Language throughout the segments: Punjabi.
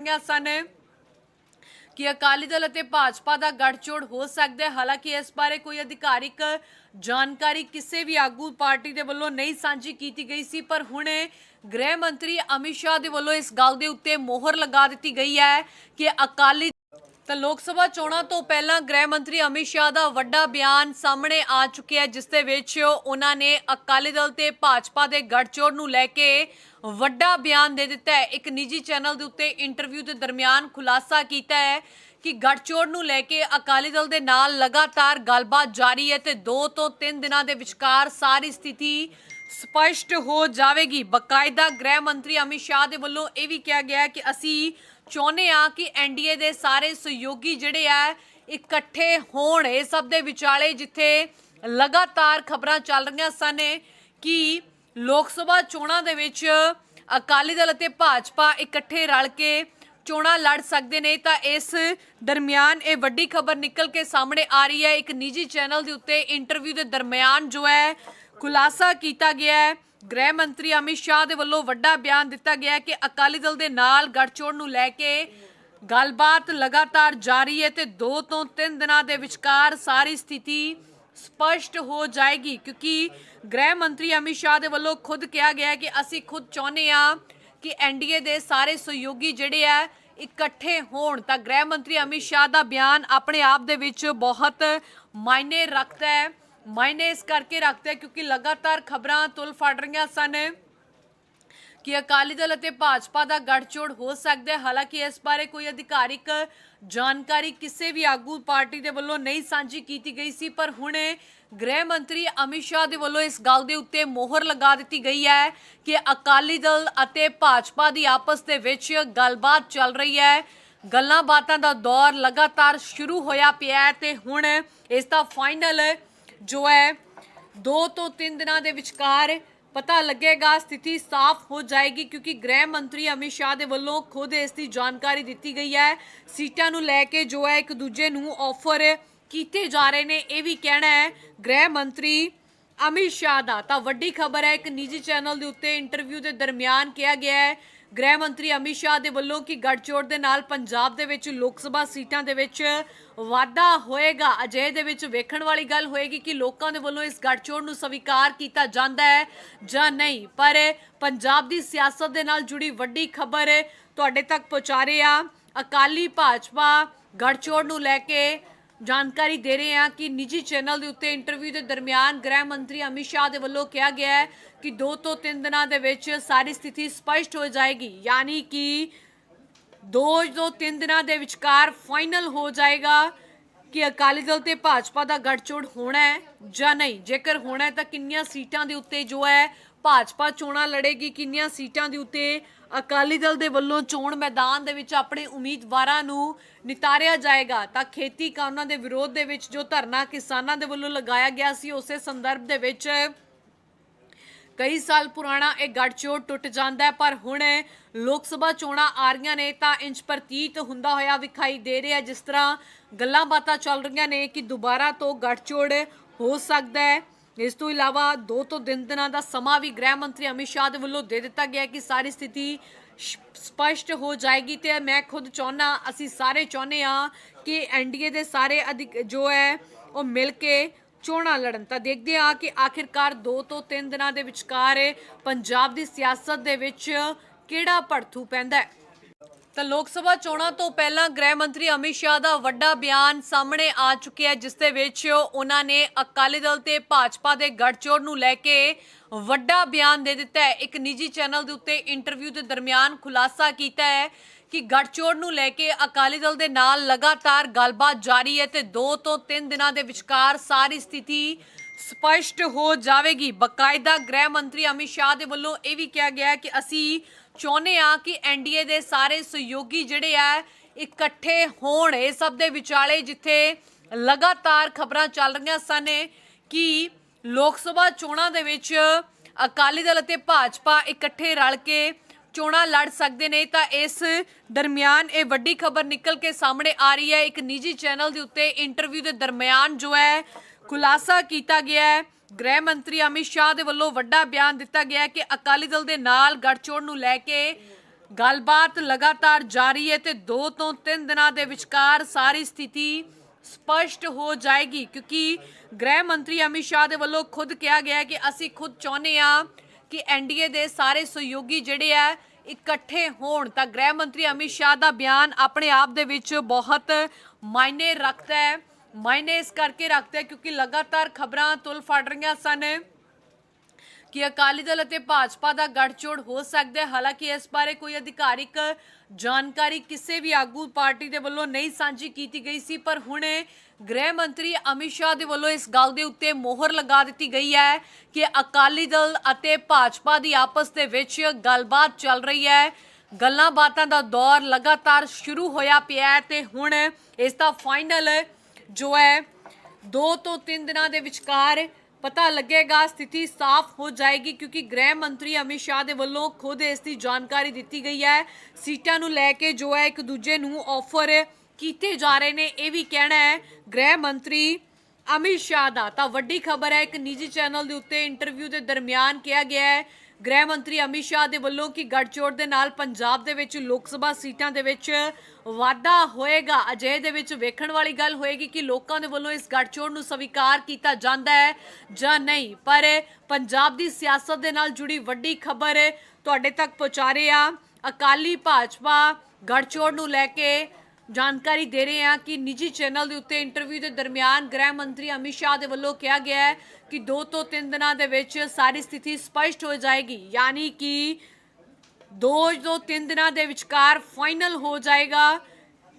ਗਿਆ ਸਨ ਕਿ ਅਕਾਲੀ ਦਲ ਅਤੇ ਭਾਜਪਾ ਦਾ ਗੱਠਜੋੜ ਹੋ ਸਕਦਾ ਹੈ। ਹਾਲਾਂਕਿ ਇਸ ਬਾਰੇ ਕੋਈ ਅਧਿਕਾਰਿਕ ਜਾਣਕਾਰੀ ਕਿਸੇ ਵੀ ਆਗੂ ਪਾਰਟੀ ਦੇ ਵੱਲੋਂ ਨਹੀਂ ਸਾਂਝੀ ਕੀਤੀ ਗਈ ਸੀ, ਪਰ ਹੁਣ ਗ੍ਰਹਿ ਮੰਤਰੀ ਅਮਿਤ ਸ਼ਾਹ ਦੇ ਵੱਲੋਂ ਇਸ ਗੱਲ ਦੇ ਉੱਤੇ ਮੋਹਰ ਲਗਾ ਦਿੱਤੀ ਗਈ ਹੈ ਕਿ ਅਕਾਲੀ ਤਾਂ ਲੋਕ ਸਭਾ ਚੋਣਾਂ ਤੋਂ ਪਹਿਲਾਂ ਗ੍ਰਹਿ ਮੰਤਰੀ ਅਮਿਤ ਸ਼ਾਹ ਦਾ ਵੱਡਾ ਬਿਆਨ ਸਾਹਮਣੇ ਆ ਚੁੱਕਿਆ ਹੈ, ਜਿਸ ਦੇ ਵਿੱਚ ਉਹਨਾਂ ਨੇ ਅਕਾਲੀ ਦਲ ਤੇ ਭਾਜਪਾ ਦੇ ਗੱਠਜੋੜ ਨੂੰ ਲੈ ਕੇ ਵੱਡਾ ਬਿਆਨ ਦੇ ਦਿੱਤਾ ਹੈ। ਇੱਕ ਨਿੱਜੀ ਚੈਨਲ ਦੇ ਉੱਤੇ ਇੰਟਰਵਿਊ ਦੇ ਦਰਮਿਆਨ ਖੁਲਾਸਾ ਕੀਤਾ ਹੈ ਕਿ ਗੱਠਜੋੜ ਨੂੰ ਲੈ ਕੇ ਅਕਾਲੀ ਦਲ ਦੇ ਨਾਲ ਲਗਾਤਾਰ ਗੱਲਬਾਤ ਜਾਰੀ ਹੈ ਤੇ 2 ਤੋਂ 3 ਦਿਨਾਂ ਦੇ ਵਿਚਕਾਰ ਸਾਰੀ ਸਥਿਤੀ ਸਪਸ਼ਟ ਹੋ ਜਾਵੇਗੀ। ਬਕਾਇਦਾ ਗ੍ਰਹਿ ਮੰਤਰੀ ਅਮਿਤ ਸ਼ਾਹ ਦੇ ਵੱਲੋਂ ਇਹ ਵੀ ਕਿਹਾ ਗਿਆ ਕਿ ਅਸੀਂ ਚਾਹੁੰਦੇ ਆ ਕਿ ਐਨਡੀਏ ਦੇ ਸਾਰੇ ਸਹਿਯੋਗੀ ਜਿਹੜੇ ਆ, ਇਕੱਠੇ ਹੋਣ। ਇਹ ਸਭ ਦੇ ਵਿਚਾਲੇ ਜਿੱਥੇ ਲਗਾਤਾਰ ਖਬਰਾਂ ਚੱਲ ਰਹੀਆਂ ਸਨ ਕਿ ਲੋਕ ਸਭਾ ਚੋਣਾਂ ਦੇ ਵਿੱਚ ਅਕਾਲੀ ਦਲ ਅਤੇ ਭਾਜਪਾ ਇਕੱਠੇ ਰਲ ਕੇ ਚੋਣਾਂ ਲੜ ਸਕਦੇ ਨੇ, ਤਾਂ ਇਸ ਦਰਮਿਆਨ ਇਹ ਵੱਡੀ ਖਬਰ ਨਿਕਲ ਕੇ ਸਾਹਮਣੇ ਆ ਰਹੀ ਹੈ। ਇੱਕ ਨਿੱਜੀ ਚੈਨਲ ਦੇ ਉੱਤੇ ਇੰਟਰਵਿਊ ਦੇ ਦਰਮਿਆਨ ਜੋ ਹੈ ਖੁਲਾਸਾ ਕੀਤਾ ਗਿਆ ਹੈ। ਗ੍ਰਹਿ ਮੰਤਰੀ ਅਮਿਤ ਸ਼ਾਹ ਦੇ ਵੱਲੋਂ ਵੱਡਾ ਬਿਆਨ ਦਿੱਤਾ ਗਿਆ ਹੈ ਕਿ ਅਕਾਲੀ ਦਲ ਦੇ ਨਾਲ ਗੱਠਜੋੜ ਨੂੰ ਲੈ ਕੇ ਗੱਲਬਾਤ ਲਗਾਤਾਰ ਜਾਰੀ ਹੈ ਤੇ 2 ਤੋਂ 3 ਦਿਨਾਂ ਦੇ ਵਿਚਕਾਰ ਸਾਰੀ ਸਥਿਤੀ ਸਪਸ਼ਟ ਹੋ ਜਾਏਗੀ ਕਿਉਂਕਿ ਗ੍ਰਹਿ ਮੰਤਰੀ ਅਮਿਤ ਸ਼ਾਹ ਦੇ ਵੱਲੋਂ ਖੁਦ ਕਿਹਾ ਗਿਆ ਕਿ ਅਸੀਂ ਖੁਦ ਚਾਹੁੰਦੇ ਆ ਕਿ ਐਨਡੀਏ ਦੇ ਸਾਰੇ ਸਹਿਯੋਗੀ ਜਿਹੜੇ ਆ, ਇਕੱਠੇ ਹੋਣ। ਤਾਂ ਗ੍ਰਹਿ ਮੰਤਰੀ ਅਮਿਤ ਸ਼ਾਹ ਦਾ ਬਿਆਨ ਆਪਣੇ ਆਪ ਦੇ ਵਿੱਚ ਬਹੁਤ ਮਾਇਨੇ ਰੱਖਦਾ ਹੈ। ਮਾਇਨੇ ਇਸ ਕਰਕੇ ਰੱਖਦੇ ਕਿਉਂਕਿ ਲਗਾਤਾਰ ਖਬਰਾਂ ਤੁਲ ਫੜ ਰਹੀਆਂ ਸਨ ਕਿ ਅਕਾਲੀ ਦਲ ਅਤੇ ਭਾਜਪਾ ਦਾ ਗੱਠਜੋੜ ਹੋ ਸਕਦਾ ਹੈ। ਹਾਲਾਂਕਿ ਇਸ ਬਾਰੇ ਕੋਈ ਅਧਿਕਾਰਿਕ ਜਾਣਕਾਰੀ ਕਿਸੇ ਵੀ ਆਗੂ ਪਾਰਟੀ ਦੇ ਵੱਲੋਂ ਨਹੀਂ ਸਾਂਝੀ ਕੀਤੀ ਗਈ ਸੀ, ਪਰ ਹੁਣੇ ਗ੍ਰਹਿ ਮੰਤਰੀ ਅਮਿਤ ਸ਼ਾਹ ਦੇ ਵੱਲੋਂ ਇਸ ਗੱਲ ਦੇ ਉੱਤੇ ਮੋਹਰ ਲਗਾ ਦਿੱਤੀ ਗਈ ਹੈ ਕਿ ਅਕਾਲੀ ਦਲ ਅਤੇ ਭਾਜਪਾ ਦੀ ਆਪਸ ਦੇ ਵਿੱਚ ਗੱਲਬਾਤ ਚੱਲ ਰਹੀ ਹੈ। ਗੱਲਾਂ ਬਾਤਾਂ ਦਾ ਦੌਰ ਲਗਾਤਾਰ ਸ਼ੁਰੂ ਹੋਇਆ ਪਿਆ ਹੈ ਤੇ ਹੁਣ ਇਸ ਦਾ ਫਾਈਨਲ ਜੋ ਹੈ 2 ਤੋਂ 3 ਦਿਨਾਂ ਦੇ ਵਿਚਕਾਰ ਪਤਾ ਲੱਗੇਗਾ, ਸਥਿਤੀ ਸਾਫ਼ ਹੋ ਜਾਏਗੀ ਕਿਉਂਕਿ ਗ੍ਰਹਿ ਮੰਤਰੀ ਅਮਿਤ ਸ਼ਾਹ ਦੇ ਵੱਲੋਂ ਖੁਦ ਇਸ ਦੀ ਜਾਣਕਾਰੀ ਦਿੱਤੀ ਗਈ ਹੈ। ਸੀਟਾਂ ਨੂੰ ਲੈ ਕੇ ਜੋ ਹੈ, ਇੱਕ ਦੂਜੇ ਨੂੰ ਆਫਰ ਕੀਤੇ ਜਾ ਰਹੇ ਨੇ, ਇਹ ਵੀ ਕਹਿਣਾ ਹੈ, ਗ੍ਰਹਿ ਮੰਤਰੀ ਅਮਿਤ ਸ਼ਾਹ ਦਾ। ਤਾਂ ਵੱਡੀ ਖਬਰ ਹੈ, ਇੱਕ ਨਿੱਜੀ ਚੈਨਲ ਦੇ ਉੱਤੇ ਇੰਟਰਵਿਊ ਦੇ ਦਰਮਿਆਨ ਕਿਹਾ ਗਿਆ ਹੈ ਗ੍ਰਹਿ ਮੰਤਰੀ ਅਮਿਤ ਸ਼ਾਹ ਦੇ ਵੱਲੋਂ ਕਿ ਗੱਠਜੋੜ ਦੇ ਨਾਲ ਪੰਜਾਬ ਦੇ ਵਿੱਚ ਲੋਕ ਸਭਾ ਸੀਟਾਂ ਦੇ ਵਿੱਚ ਵਾਧਾ ਹੋਏਗਾ। ਅਜੇ ਦੇ ਵਿੱਚ ਵੇਖਣ ਵਾਲੀ ਗੱਲ ਹੋਏਗੀ ਕਿ ਲੋਕਾਂ ਦੇ ਵੱਲੋਂ ਇਸ ਗੱਠਜੋੜ ਨੂੰ ਸਵੀਕਾਰ ਕੀਤਾ ਜਾਂਦਾ ਹੈ ਜਾਂ ਨਹੀਂ। ਪਰ ਪੰਜਾਬ ਦੀ ਸਿਆਸਤ ਦੇ ਨਾਲ ਜੁੜੀ ਵੱਡੀ ਖਬਰ ਤੁਹਾਡੇ ਤੱਕ ਪਹੁੰਚਾ ਰਹੇ ਆ ਅਕਾਲੀ ਭਾਜਪਾ ਗੱਠਜੋੜ ਨੂੰ ਲੈ ਕੇ ਜਾਣਕਾਰੀ ਦੇ ਰਹੇ ਹਾਂ ਕਿ ਨਿੱਜੀ ਚੈਨਲ ਦੇ ਉੱਤੇ ਇੰਟਰਵਿਊ ਦੇ ਦਰਮਿਆਨ ਗ੍ਰਹਿ ਮੰਤਰੀ ਅਮਿਤ ਸ਼ਾਹ ਦੇ ਵੱਲੋਂ ਕਿਹਾ ਗਿਆ ਹੈ ਕਿ 2 ਤੋਂ 3 ਦਿਨਾਂ ਦੇ ਵਿੱਚ ਸਾਰੀ ਸਥਿਤੀ ਸਪਸ਼ਟ ਹੋ ਜਾਏਗੀ। ਯਾਨੀ ਕਿ 2 ਤੋਂ 3 ਦਿਨਾਂ ਦੇ ਵਿਚਕਾਰ ਫਾਈਨਲ ਹੋ ਜਾਏਗਾ ਕਿ ਅਕਾਲੀ ਦਲ ਤੇ ਭਾਜਪਾ ਦਾ ਗੱਠਜੋੜ ਹੋਣਾ ਹੈ ਜਾਂ ਨਹੀਂ। ਜੇਕਰ ਹੋਣਾ ਹੈ ਤਾਂ ਕਿੰਨੀਆਂ ਸੀਟਾਂ ਦੇ ਉੱਤੇ ਜੋ ਹੈ ਭਾਜਪਾ ਚੋਣਾਂ ਲੜੇਗੀ, ਕਿੰਨੀਆਂ ਸੀਟਾਂ ਦੇ ਉੱਤੇ ਅਕਾਲੀ ਦਲ ਦੇ ਵੱਲੋਂ ਚੋਣ ਮੈਦਾਨ ਦੇ ਵਿੱਚ ਆਪਣੇ ਉਮੀਦਵਾਰਾਂ ਨੂੰ ਨਿਤਾਰਿਆ ਜਾਏਗਾ। ਤਾਂ ਖੇਤੀ ਕਾਨੂੰਨਾਂ ਦੇ ਵਿਰੋਧ ਦੇ ਵਿੱਚ ਜੋ ਧਰਨਾ ਕਿਸਾਨਾਂ ਦੇ ਵੱਲੋਂ ਲਗਾਇਆ ਗਿਆ ਸੀ, ਉਸੇ ਸੰਦਰਭ ਦੇ ਵਿੱਚ ਕਈ ਸਾਲ ਪੁਰਾਣਾ ਇਹ ਗੱਠਜੋੜ ਟੁੱਟ ਜਾਂਦਾ ਹੈ। ਪਰ ਹੁਣ ਲੋਕ ਸਭਾ ਚੋਣਾਂ ਆ ਰਹੀਆਂ ਨੇ ਤਾਂ ਇੰਚ ਪ੍ਰਤੀਤ ਹੁੰਦਾ ਹੋਇਆ ਵਿਖਾਈ ਦੇ ਰਿਹਾ ਜਿਸ ਤਰ੍ਹਾਂ ਗੱਲਾਂ ਬਾਤਾਂ ਚੱਲ ਰਹੀਆਂ ਨੇ ਕਿ ਦੁਬਾਰਾ ਤੋਂ ਗੱਠਜੋੜ ਹੋ ਸਕਦਾ ਹੈ। ਇਸ ਤੋਂ ਇਲਾਵਾ 2 ਤੋਂ ਦਿਨ ਦਿਨਾਂ ਦਾ ਸਮਾਂ ਵੀ ਗ੍ਰਹਿ ਮੰਤਰੀ ਅਮਿਤ ਸ਼ਾਹ ਦੇ ਵੱਲੋਂ ਦੇ ਦਿੱਤਾ ਗਿਆ ਕਿ ਸਾਰੀ ਸਥਿਤੀ ਸ਼- ਸਪਸ਼ਟ ਹੋ ਜਾਏਗੀ ਤੇ ਮੈਂ ਖੁਦ ਚਾਹੁੰਨਾ, ਅਸੀਂ ਸਾਰੇ ਚਾਹੁੰਦੇ ਆ ਕਿ ਐਨਡੀਏ ਦੇ ਸਾਰੇ ਅਧਿਕ, ਜੋ ਹੈ, ਉਹ ਮਿਲ ਕੇ ਚੋਣਾਂ ਲੜਨ। ਤਾਂ ਦੇਖਦੇ ਆ ਕਿ ਆਖਿਰਕਾਰ 2 ਤੋਂ 3 ਦਿਨਾਂ ਦੇ ਵਿਚਕਾਰ ਪੰਜਾਬ ਦੀ ਸਿਆਸਤ ਦੇ ਵਿੱਚ ਕਿਹੜਾ ਭੜਥੂ ਪੈਂਦਾ ਹੈ। ਤਾਂ ਲੋਕ ਸਭਾ ਚੋਣਾਂ ਤੋਂ ਪਹਿਲਾਂ ਗ੍ਰਹਿ ਮੰਤਰੀ ਅਮਿਤ ਸ਼ਾਹ ਦਾ ਵੱਡਾ ਬਿਆਨ ਸਾਹਮਣੇ ਆ ਚੁੱਕਿਆ ਜਿਸ ਦੇ ਵਿੱਚ ਉਹਨਾਂ ਨੇ ਅਕਾਲੀ ਦਲ ਤੇ ਭਾਜਪਾ ਦੇ ਗੱਠਜੋੜ ਨੂੰ ਲੈ ਕੇ ਵੱਡਾ ਬਿਆਨ ਦੇ ਦਿੱਤਾ ਹੈ। ਇੱਕ ਨਿੱਜੀ ਚੈਨਲ ਦੇ ਉੱਤੇ ਇੰਟਰਵਿਊ ਦੇ ਦਰਮਿਆਨ ਖੁਲਾਸਾ ਕੀਤਾ ਹੈ ਕਿ ਗੱਠਜੋੜ ਨੂੰ ਲੈ ਕੇ ਅਕਾਲੀ ਦਲ ਦੇ ਨਾਲ ਲਗਾਤਾਰ ਗੱਲਬਾਤ ਜਾਰੀ ਹੈ ਤੇ 2 ਤੋਂ 3 ਦਿਨਾਂ ਦੇ ਵਿਚਕਾਰ ਸਾਰੀ ਸਥਿਤੀ ਸਪਸ਼ਟ ਹੋ ਜਾਵੇਗੀ। ਬਕਾਇਦਾ ਗ੍ਰਹਿ ਮੰਤਰੀ ਅਮਿਤ ਸ਼ਾਹ ਦੇ ਵੱਲੋਂ ਇਹ ਵੀ ਕਿਹਾ ਗਿਆ ਕਿ ਅਸੀਂ ਚਾਹੁੰਦੇ ਆ ਕਿ ਐਨਡੀਏ ਦੇ ਸਾਰੇ ਸਹਿਯੋਗੀ ਜਿਹੜੇ ਆ, ਇਕੱਠੇ ਹੋਣ। ਇਹ ਸਭ ਦੇ ਵਿਚਾਲੇ ਜਿੱਥੇ ਲਗਾਤਾਰ ਖਬਰਾਂ ਚੱਲ ਰਹੀਆਂ ਸਨ ਕਿ ਲੋਕ ਸਭਾ ਚੋਣਾਂ ਦੇ ਵਿੱਚ ਅਕਾਲੀ ਦਲ ਅਤੇ ਭਾਜਪਾ ਇਕੱਠੇ ਰਲ ਕੇ ਚੋਣਾਂ ਲੜ ਸਕਦੇ ਨੇ, ਤਾਂ ਇਸ ਦਰਮਿਆਨ ਇਹ ਵੱਡੀ ਖਬਰ ਨਿਕਲ ਕੇ ਸਾਹਮਣੇ ਆ ਰਹੀ ਹੈ। ਇੱਕ ਨਿੱਜੀ ਚੈਨਲ ਦੇ ਉੱਤੇ ਇੰਟਰਵਿਊ ਦੇ ਦਰਮਿਆਨ ਜੋ ਹੈ ਖੁਲਾਸਾ ਕੀਤਾ ਗਿਆ ਹੈ। ਗ੍ਰਹਿ ਮੰਤਰੀ ਅਮਿਤ ਸ਼ਾਹ ਦੇ ਵੱਲੋਂ ਵੱਡਾ ਬਿਆਨ ਦਿੱਤਾ ਗਿਆ ਹੈ ਕਿ ਅਕਾਲੀ ਦਲ ਦੇ ਨਾਲ ਗੱਠਜੋੜ ਨੂੰ ਲੈ ਕੇ ਗੱਲਬਾਤ ਲਗਾਤਾਰ ਜਾਰੀ ਹੈ ਤੇ 2 ਤੋਂ 3 ਦਿਨਾਂ ਦੇ ਵਿਚਕਾਰ ਸਾਰੀ ਸਥਿਤੀ ਸਪਸ਼ਟ ਹੋ ਜਾਏਗੀ, ਕਿਉਂਕਿ ਗ੍ਰਹਿ ਮੰਤਰੀ ਅਮਿਤ ਸ਼ਾਹ ਦੇ ਵੱਲੋਂ ਖੁਦ ਕਿਹਾ ਗਿਆ ਕਿ ਅਸੀਂ ਖੁਦ ਚਾਹੁੰਦੇ ਆ ਕਿ ਐਨਡੀਏ ਦੇ ਸਾਰੇ ਸਹਿਯੋਗੀ ਜਿਹੜੇ ਆ, ਇਕੱਠੇ ਹੋਣ। ਤਾਂ ਗ੍ਰਹਿ ਮੰਤਰੀ ਅਮਿਤ ਸ਼ਾਹ ਦਾ ਬਿਆਨ ਆਪਣੇ ਆਪ ਦੇ ਵਿੱਚ ਬਹੁਤ ਮਾਇਨੇ ਰੱਖਦਾ ਹੈ। ਮਾਇਨੇ ਇਸ ਕਰਕੇ ਰੱਖਦਾ ਕਿਉਂਕਿ ਲਗਾਤਾਰ ਖਬਰਾਂ ਤੁਲ ਫੜ ਰਹੀਆਂ ਸਨ ਕਿ ਅਕਾਲੀ ਦਲ ਅਤੇ ਭਾਜਪਾ ਦਾ ਗੱਠਜੋੜ ਹੋ ਸਕਦਾ ਹੈ। ਹਾਲਾਂਕਿ ਇਸ ਬਾਰੇ ਕੋਈ ਅਧਿਕਾਰਿਕ ਜਾਣਕਾਰੀ ਕਿਸੇ ਵੀ ਆਗੂ ਪਾਰਟੀ ਦੇ ਵੱਲੋਂ ਨਹੀਂ ਸਾਂਝੀ ਕੀਤੀ ਗਈ ਸੀ, ਪਰ ਹੁਣ ਗ੍ਰਹਿ ਮੰਤਰੀ ਅਮਿਤ ਸ਼ਾਹ ਦੇ ਵੱਲੋਂ ਇਸ ਗੱਲ ਦੇ ਉੱਤੇ ਮੋਹਰ ਲਗਾ ਦਿੱਤੀ ਗਈ ਹੈ ਕਿ ਅਕਾਲੀ ਦਲ ਅਤੇ ਭਾਜਪਾ ਦੀ ਆਪਸ ਦੇ ਵਿੱਚ ਗੱਲਬਾਤ ਚੱਲ ਰਹੀ ਹੈ। ਗੱਲਾਂ ਬਾਤਾਂ ਦਾ ਦੌਰ ਲਗਾਤਾਰ ਸ਼ੁਰੂ ਹੋਇਆ ਪਿਆ ਹੈ ਤੇ ਹੁਣ ਇਸ ਦਾ ਫਾਈਨਲ ਜੋ ਹੈ 2 ਤੋਂ 3 ਦਿਨਾਂ ਦੇ ਵਿਚਕਾਰ ਪਤਾ ਲੱਗੇਗਾ, ਸਥਿਤੀ ਸਾਫ਼ ਹੋ ਜਾਏਗੀ ਕਿਉਂਕਿ ਗ੍ਰਹਿ ਮੰਤਰੀ ਅਮਿਤ ਸ਼ਾਹ ਦੇ ਵੱਲੋਂ ਖੁਦ ਇਸ ਦੀ ਜਾਣਕਾਰੀ ਦਿੱਤੀ ਗਈ ਹੈ। ਸੀਟਾਂ ਨੂੰ ਲੈ ਕੇ ਜੋ ਹੈ, ਇੱਕ ਦੂਜੇ ਨੂੰ ਆਫਰ ਕੀਤੇ ਜਾ ਰਹੇ ਨੇ। ਇਹ ਵੀ ਕਹਿਣਾ ਹੈ, ਗ੍ਰਹਿ ਮੰਤਰੀ ਅਮਿਤ ਸ਼ਾਹ ਦਾ। ਤਾਂ ਵੱਡੀ ਖਬਰ ਹੈ, ਇੱਕ ਨਿੱਜੀ ਚੈਨਲ ਦੇ ਉੱਤੇ ਇੰਟਰਵਿਊ ਦੇ ਦਰਮਿਆਨ ਕਿਹਾ ਗਿਆ ਹੈ ਗ੍ਰਹਿ ਮੰਤਰੀ ਅਮਿਤ ਸ਼ਾਹ ਦੇ ਵੱਲੋਂ ਕਿ ਗੱਠਜੋੜ ਦੇ ਨਾਲ ਪੰਜਾਬ ਦੇ ਵਿੱਚ ਲੋਕ ਸਭਾ ਸੀਟਾਂ ਦੇ ਵਿੱਚ ਵਾਧਾ ਹੋਏਗਾ। ਅਜਿਹੇ ਦੇ ਵਿੱਚ ਵੇਖਣ ਵਾਲੀ ਗੱਲ ਹੋਏਗੀ ਕਿ ਲੋਕਾਂ ਦੇ ਵੱਲੋਂ ਇਸ ਗੱਠਜੋੜ ਨੂੰ ਸਵੀਕਾਰ ਕੀਤਾ ਜਾਂਦਾ ਹੈ ਜਾਂ ਨਹੀਂ। ਪਰ ਪੰਜਾਬ ਦੀ ਸਿਆਸਤ ਦੇ ਨਾਲ ਜੁੜੀ ਵੱਡੀ ਖਬਰ ਤੁਹਾਡੇ ਤੱਕ ਪਹੁੰਚਾ ਰਹੇ ਆ ਅਕਾਲੀ ਭਾਜਪਾ ਗੱਠਜੋੜ ਨੂੰ ਲੈ ਕੇ ਜਾਣਕਾਰੀ ਦੇ ਰਹੇ ਹਾਂ ਕਿ ਨਿੱਜੀ ਚੈਨਲ ਦੇ ਉੱਤੇ ਇੰਟਰਵਿਊ ਦੇ ਦਰਮਿਆਨ ਗ੍ਰਹਿ ਮੰਤਰੀ ਅਮਿਤ ਸ਼ਾਹ ਦੇ ਵੱਲੋਂ ਕਿਹਾ ਗਿਆ ਹੈ ਕਿ 2 ਤੋਂ 3 ਦਿਨਾਂ ਦੇ ਵਿੱਚ ਸਾਰੀ ਸਥਿਤੀ ਸਪਸ਼ਟ ਹੋ ਜਾਏਗੀ। ਯਾਨੀ ਕਿ 2 ਤੋਂ 3 ਦਿਨਾਂ ਦੇ ਵਿਚਕਾਰ ਫਾਈਨਲ ਹੋ ਜਾਏਗਾ